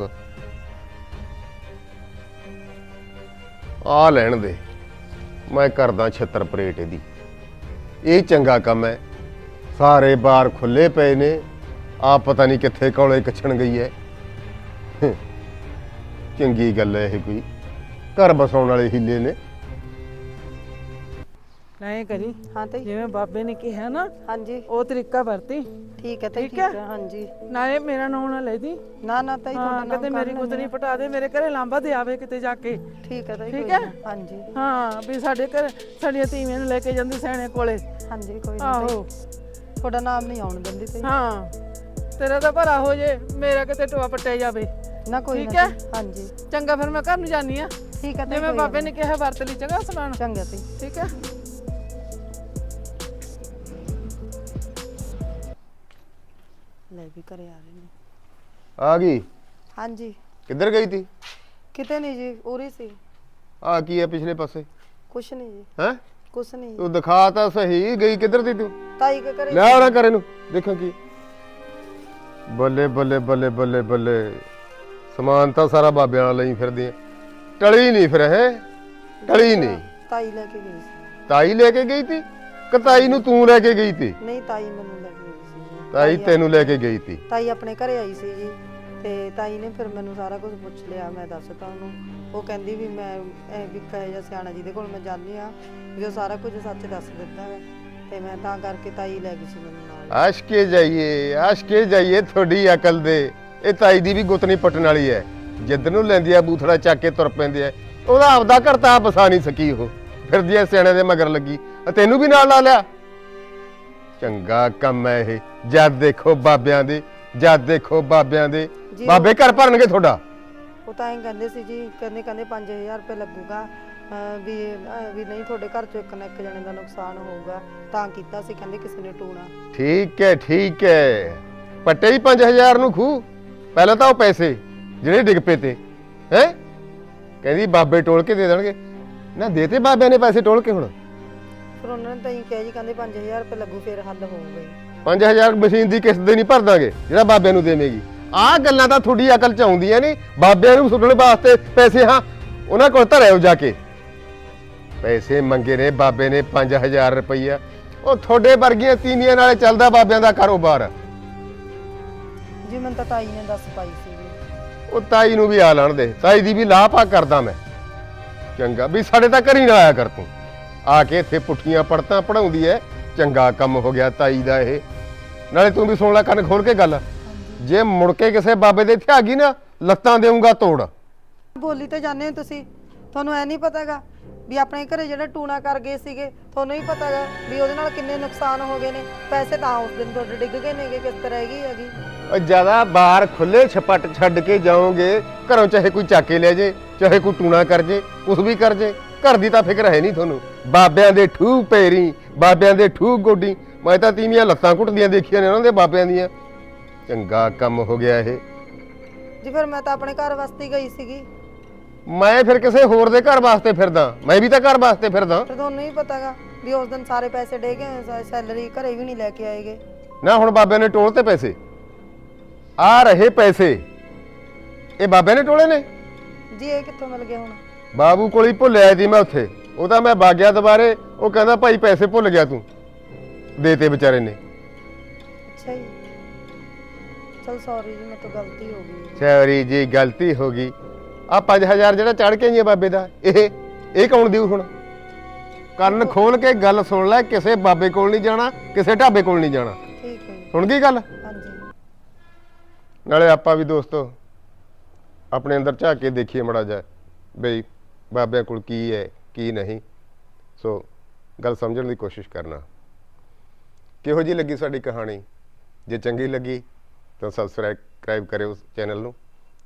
ਆ ਲੈਣ ਦੇ। ਮੈਂ ਕਰਦਾ ਛੱਤਰ ਪਰੇਟ ਇਹਦੀ। ਇਹ ਚੰਗਾ ਕੰਮ ਹੈ ਸਾਰੇ ਬਾਹਰ ਖੁੱਲੇ ਪਏ ਨੇ। ਆ ਪਤਾ ਨਹੀਂ ਕਿੱਥੇ ਕੌਲੇ ਕੱਛਣ ਗਈ ਹੈ ਚੰਗੀ ਗੱਲ ਹੈ ਇਹ ਕੋਈ। ਘਰ ਬਸਾਉਣ ਵਾਲੇ ਹੀਲੇ ਨੇ। ਨਹੀਂ ਕਰੀ ਹਾਂ ਤਾਈ ਜਿਵੇਂ ਬਾਬੇ ਨੇ ਕਿਹਾ ਨਾ ਹਾਂਜੀ। ਉਹ ਤਰੀਕਾ ਵਰਤੀ। ਠੀਕ ਹੈ ਤਾਈ ਠੀਕ ਠੀਕ ਹੈ? ਹੈ ਹਾਂਜੀ। ਨਾਲੇ ਮੇਰਾ ਨਾਂ ਨਾ ਲੈ ਦੀ। ਨਾ ਨਾ ਤਾਈ ਹਾਂ ਤੁਹਾਡੇ ਨਾਲ ਕਦੇ ਮੇਰੀ ਗੁੱਤਨੀ ਪਟਾ ਦੇ ਮੇਰੇ ਘਰੇ ਲਾਂਬਾ ਦੇ ਆਵੇ ਕਿਤੇ ਜਾ ਕੇ। ਠੀਕ ਹੈ ਤਾਈ ਠੀਕ ਕੋਈ ਹੈ? ਨਾ। ਹਾਂਜੀ। ਹਾਂ ਵੀ ਸਾਡੇ ਘਰ ਸਾਡੀਆਂ ਧੀਆਂ ਨੂੰ ਲੈ ਕੇ ਜਾਂਦੀ ਸੈਣੇ ਕੋਲੇ। ਹਾਂਜੀ ਕੋਈ ਨਾ ਤਾਈ। ਆਹੋ ਤੁਹਾਡਾ ਨਾਮ ਨਹੀਂ ਆਉਣ ਦਿੰਦੀ ਤਾਈ। ਹਾਂ। ਤੇਰਾ ਤਾਂ ਭਰਾ ਹੋ ਜੇ ਮੇਰਾ ਕਿਤੇ ਟੋਆ ਪੱਟਿਆ ਜਾਵੇ। ਨਾ ਕੋਈ ਠੀਕ ਨਾ ਹੈ? ਹਾਂਜੀ। ਚੰਗਾ ਫਿਰ ਮੈਂ ਘਰ ਨੂੰ ਜਾਨੀ ਆ ਠੀਕ ਹੈ ਤਾਈ ਜਿਵੇਂ ਬਾਬੇ ਨੇ ਕਿਹਾ ਵਰਤ ਲਈ ਚੰਗਾ ਸਮਾਨ। ਚੰਗਾ ਤਾਈ ਠੀਕ ਹੈ? ਲੈ ਵੀ ਘਰੇ ਆ ਰਹੇ ਨੇ ਆ ਗਈ? ਹਾਂਜੀ। ਕਿੱਧਰ ਗਈ ਤੀ? ਕਿਤੇ ਨਹੀਂ ਜੀ ਉਰੀ ਸੀ। ਆ ਕੀ ਹੈ ਪਿਛਲੇ ਪਾਸੇ? ਕੁਛ ਨਹੀਂ ਜੀ। ਹੈ? ਕੁਛ ਨਹੀਂ ਤੂੰ ਦਿਖਾ ਤਾਂ ਸਹੀ ਗਈ ਕਿੱਧਰ ਤੀ ਤੂੰ? ਤਾਈ ਕੇ ਘਰੇ ਲੈ ਆਣਾ ਕਰੇ ਨੂੰ ਦੇਖਾਂ ਕੀ। ਬੱਲੇ ਬੱਲੇ ਬੱਲੇ ਬੱਲੇ ਬੱਲੇ। ਸਮਾਨ ਤਾਂ ਸਾਰਾ ਬਾਬਿਆਂ ਨਾਲ ਲਈ ਫਿਰਦੀ ਐ ਟਲੀ ਨਹੀਂ ਫਿਰ ਹੈ ਟਲੀ ਨਹੀਂ। ਤਾਈ ਲੈ ਕੇ ਗਈ ਸੀ। ਤਾਈ ਲੈ ਕੇ ਗਈ ਤੀ? ਕਿ ਤਾਈ ਨੂੰ ਤੂੰ ਲੈ ਕੇ ਗਈ ਤੀ? ਨਹੀਂ ਤਾਈ ਮੈਨੂੰ ਲੈ ਕੇ ਗਈ ਸੀ ਜੀ। ਤਾਈ ਤੈਨੂੰ ਲੈ ਕੇ ਗਈ ਤੀ। ਤਾਈ ਆਪਣੇ ਘਰੇ ਆਈ ਸੀ ਜੀ। ਤੇ ਤਾਈ ਨੇ ਫਿਰ ਮੈਨੂੰ ਸਾਰਾ ਕੁਝ ਪੁੱਛ ਲਿਆ ਮੈਂ ਦੱਸਤਾ ਉਹਨੂੰ। ਉਹ ਕਹਿੰਦੀ ਵੀ ਮੈਂ ਇਹ ਵੀ ਕਹੇ ਜਾਂ ਸਿਆਣਾ ਜੀ ਦੇ ਕੋਲ ਮੈਂ ਜਾਂਦੀ ਆ ਵੀ ਉਹ ਸਾਰਾ ਕੁਝ ਸੱਚ ਦੱਸ ਦਿੰਦਾ ਹੈ। ਤੇ ਮੈਂ ਤਾਂ ਕਰਕੇ ਤਾਈ ਲੈ ਗਈ ਸੀ ਮੈਨੂੰ ਨਾਲ। ਆਸ਼ ਕੇ ਜਾਈਏ ਆਸ਼ ਕੇ ਜਾਈਏ ਤੁਹਾਡੀ ਅਕਲ ਦੇ। ਇਹ ਤਾਈ ਦੀ ਵੀ ਗੁੱਤਨੀ ਪਟਣ ਵਾਲੀ ਐ। ਜਿੱਦ ਨੂੰ ਲੈਂਦੀ ਆ ਬੂਥੜਾ ਚੱਕ ਕੇ ਤੁਰ ਪੈਂਦੇ ਐ ਉਹਦਾ ਆਪਦਾ ਘਰ ਤਾਂ ਆਪ ਵਸਾ ਨਹੀਂ ਸਕੀ ਉਹ। ਫਿਰਦੀ ਐ ਸਿਆਣੇ ਦੇ ਮਗਰ ਲੱਗੀ। ਆ ਤੈਨੂੰ ਵੀ ਨਾਲ ਲਾ ਲਿਆ। ਚੰਗਾ ਕੰਮ ਐ ਇਹ। ਜਦ ਦੇਖੋ ਬਾਬਿਆਂ ਦੇ ਜਦ ਦੇਖੋ ਬਾਬਿਆਂ ਦੇ। ਜੀ, ਬਾਬੇ ਘਰ ਭਰਨਗੇ ਤੁਹਾਡਾ। ਉਹ ਤਾਂ ਇਹ ਕਹਿੰਦੇ ਸੀ ਜੀ ਕਹਿੰਦੇ ਕਹਿੰਦੇ 5000 ਰੁਪਏ ਲੱਗੂਗਾ। ਵੀ ਵੀ ਨਹੀਂ ਤੁਹਾਡੇ ਘਰ ਚੋਂ ਇੱਕ ਨਾ ਇੱਕ ਜਣੇ ਦਾ ਨੁਕਸਾਨ ਹੋਊਗਾ ਤਾਂ ਕੀਤਾ ਸੀ ਕਹਿੰਦੇ ਕਿਸੇ ਨੇ ਟੂਣਾ। ਠੀਕ ਹੈ ਠੀਕ ਹੈ। ਪੱਟੇ ਹੀ 5000 ਨੂੰ ਖੂ ਪਹਿਲਾਂ ਤਾਂ ਉਹ ਪੈਸੇ ਜਿਹੜੇ ਡਿੱਗ ਪਏ ਤੇ। ਹੈ? ਕਹਿੰਦੀ ਬਾਬੇ ਟੋਲ ਕੇ ਦੇ ਦੇਣਗੇ। ਨਾ ਦੇਤੇ ਬਾਬਿਆਂ ਨੇ ਪੈਸੇ ਟੋਲ ਕੇ ਹੁਣ? ਫਿਰ ਉਹਨਾਂ ਨੇ ਤਾਂ ਹੀ ਕਿਹਾ ਜੀ ਕਹਿੰਦੇ 5000 ਰੁਪਏ ਲੱਗੂ ਫਿਰ ਹੱਲ ਹੋਊਗਾ ਜੀ। 5000 ਮਸ਼ੀਨ ਦੀ ਕਿਸ਼ਤ ਦੇ ਨਹੀਂ ਭਰ ਦਾਂਗੇ ਜਿਹੜਾ ਬਾਬਿਆਂ ਨੂੰ ਦੇਵੇਂਗੀ। ਆਹ ਗੱਲਾਂ ਤਾਂ ਤੁਹਾਡੀ ਅਕਲ ਚ ਆਉਂਦੀਆਂ ਨੇ। ਬਾਬਿਆਂ ਨੂੰ ਸੁਣਨ ਵਾਸਤੇ ਪੈਸੇ ਹਾਂ ਉਹਨਾਂ ਕੋਲ ਧਰਿਓ ਜਾ ਕੇ। ਪੈਸੇ ਮੰਗੇ ਨੇ ਬਾਬੇ ਨੇ 5000 ਰੁਪਈਆ। ਉਹ ਤੁਹਾਡੇ ਵਰਗੀਆਂ ਤੀਵੀਆਂ ਨਾਲ ਚੱਲਦਾ ਬਾਬਿਆਂ ਦਾ ਕਾਰੋਬਾਰ। ਜੀ ਮੈਨੂੰ ਤਾਂ ਤਾਈ ਨੇ ਦੱਸ ਪਾਈ ਸੀ ਜੀ। ਉਹ ਤਾਈ ਨੂੰ ਵੀ ਆ ਲੈਣ ਦੇ ਤਾਈ ਦੀ ਵੀ ਲਾਪਾ ਕਰਦਾ ਮੈਂ। ਚੰਗਾ ਵੀ ਸਾਡੇ ਤਾਂ ਘਰੀ ਨਾ ਆਇਆ ਕਰ ਤੂੰ। ਆ ਕੇ ਇੱਥੇ ਪੁੱਠੀਆਂ ਪੜਤਾਂ ਪੜਾਉਂਦੀ ਐ ਚੰਗਾ ਕੰਮ ਹੋ ਗਿਆ ਤਾਈ ਦਾ ਇਹ। ਨਾਲੇ ਤੂੰ ਵੀ ਸੁਣ ਲੈ ਕੰਨ ਖੋਲ ਕੇ ਗੱਲ। ਜੇ ਮੁੜ ਕੇ ਕਿਸੇ ਬਾਬੇ ਦੇ ਇੱਥੇ ਆ ਗਈ ਨਾ ਲੱਤਾਂ ਦੇਊਂਗਾ ਤੋੜ। ਬੋਲੀ ਤੇ ਜਾਂਦੇ ਹੋ ਤੁਸੀਂ। ਤੁਹਾਨੂੰ ਐ ਨਹੀਂ ਪਤਾਗਾ ਵੀ ਆਪਣੇ ਘਰੇ ਜਿਹੜਾ ਟੂਣਾ ਕਰ ਗਏ ਸੀਗੇ ਤੁਹਾਨੂੰ ਹੀ ਪਤਾਗਾ ਵੀ ਉਹਦੇ ਨਾਲ ਕਿੰਨੇ ਨੁਕਸਾਨ ਹੋ ਗਏ ਨੇ ਪੈਸੇ ਤਾਂ ਉਸ ਦਿਨ ਤੁਹਾਡੇ ਡਿੱਗ ਗਏ ਨੇਗੇ ਕਿਸ ਤਰ੍ਹਾਂ ਹੈਗੀ ਹੈਗੀ। ਉਹ ਜ਼ਿਆਦਾ ਬਾਹਰ ਖੁੱਲੇ ਛਪੱਟ ਛੱਡ ਕੇ ਜਾਓਗੇ ਘਰੋਂ ਚਾਹੇ ਕੋਈ ਚੱਕ ਕੇ ਲੈ ਜੇ ਚਾਹੇ ਕੋਈ ਟੂਣਾ ਕਰ ਜੇ ਕੁਛ ਵੀ ਕਰ ਜੇ ਘਰ ਦੀ ਤਾਂ ਫਿਕਰ ਹੈ ਨਹੀਂ ਤੁਹਾਨੂੰ। ਬਾਬਿਆਂ ਦੇ ਠੂ ਪੈਰੀ ਬਾਬਿਆਂ ਦੇ ਠੂ ਗੋਡੀ ਮੈਂ ਤਾਂ ਤੀਵੀਆਂ ਲੱਤਾਂ ਘੁੱਟਦੀਆਂ ਦੇਖੀਆਂ ਨੇ ਉਹਨਾਂ ਦੇ ਬਾਬਿਆਂ ਦੀਆਂ। ਚੰਗਾ ਕੰਮ ਹੋ ਗਿਆ ਇਹ। ਜੀ ਫਿਰ ਮੈਂ ਤਾਂ ਆਪਣੇ ਘਰ ਵਾਸਤੇ ਗਈ ਸੀਗੀ। ਮੈਂ ਫਿਰ ਕਿਸੇ ਹੋਰ ਦੇ ਘਰ ਵਾਸਤੇ ਫਿਰਦਾ ਮੈਂ ਵੀ ਤਾਂ ਘਰ ਵਾਸਤੇ ਫਿਰਦਾ। ਫਿਰ ਤੁਹਾਨੂੰ ਹੀ ਪਤਾਗਾ ਵੀ ਉਸ ਦਿਨ ਸਾਰੇ ਪੈਸੇ ਡੇ ਗਏ ਸੈਲਰੀ ਘਰੇ ਵੀ ਨਹੀਂ ਲੈ ਕੇ ਆਏਗੇ। ਨਾ ਹੁਣ ਬਾਬਿਆਂ ਨੇ ਟੋਲ ਤੇ ਪੈਸੇ। ਆ ਰਹੇ ਪੈਸੇ। ਇਹ ਬਾਬਿਆਂ ਨੇ ਟੋਲੇ ਨੇ? ਜੀ ਇਹ ਕਿੱਥੋਂ ਮਿਲ ਗਏ ਹੁਣ? ਬਾਬੂ ਕੋਲ ਹੀ ਭੁੱਲਿਆ ਸੀ ਮੈਂ ਉੱਥੇ। ਉਹ ਤਾਂ ਮੈਂ ਬਾਗਿਆ ਦੁਬਾਰੇ ਉਹ ਕਹਿੰਦਾ ਭਾਈ ਪੈਸੇ ਭੁੱਲ ਗਿਆ ਤੂੰ। ਦੇਤੇ ਵਿਚਾਰੇ ਨੇ। ਅੱਛਾ ਜੀ। ਚਲ ਸੌਰੀ ਜੀ ਮੇਰੇ ਤੋਂ ਗਲਤੀ ਹੋ ਗਈ। ਸੌਰੀ ਜੀ ਗਲਤੀ ਹੋ ਗਈ। ਆ 5000 ਜਿਹੜਾ ਚੜ ਕੇ ਆਈਏ ਬਾਬੇ ਦਾ ਇਹ ਇਹ ਕੌਣ ਦਿਉ ਹੁਣ? ਕੰਨ ਖੋਲ ਕੇ ਗੱਲ ਸੁਣ ਲੈ ਕਿਸੇ ਬਾਬੇ ਕੋਲ ਨਹੀਂ ਜਾਣਾ ਕਿਸੇ ਢਾਬੇ ਕੋਲ ਨਹੀਂ ਜਾਣਾ। ਠੀਕ ਹੈ ਜੀ। ਸੁਣ ਗਈ ਗੱਲ? ਹਾਂਜੀ। ਨਾਲੇ ਆਪਾਂ ਵੀ ਦੋਸਤੋ ਆਪਣੇ ਅੰਦਰ ਝਾਕ ਕੇ ਦੇਖੀਏ ਮੜਾ ਜਾ ਬਈ ਬਾਬਿਆਂ ਕੋਲ ਕੀ ਹੈ ਕੀ ਨਹੀਂ। ਸੋ ਗੱਲ ਸਮਝਣ ਦੀ ਕੋਸ਼ਿਸ਼ ਕਰਨਾ। ਕਿਹੋ ਜੀ ਲੱਗੀ ਸਾਡੀ ਕਹਾਣੀ? ਜੇ ਚੰਗੀ ਲੱਗੀ ਤਾਂ ਸਬਸਕ੍ਰਾਈਬ ਕਰਿਓ ਚੈਨਲ ਨੂੰ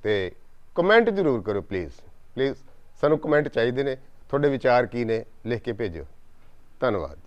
ਤੇ ਕਮੈਂਟ ਜ਼ਰੂਰ ਕਰੋ ਪਲੀਜ਼ ਪਲੀਜ਼ ਸਾਨੂੰ ਕਮੈਂਟ ਚਾਹੀਦੇ ਨੇ, ਤੁਹਾਡੇ ਵਿਚਾਰ ਕੀ ਨੇ, ਲਿਖ ਕੇ ਭੇਜੋ। ਧੰਨਵਾਦ।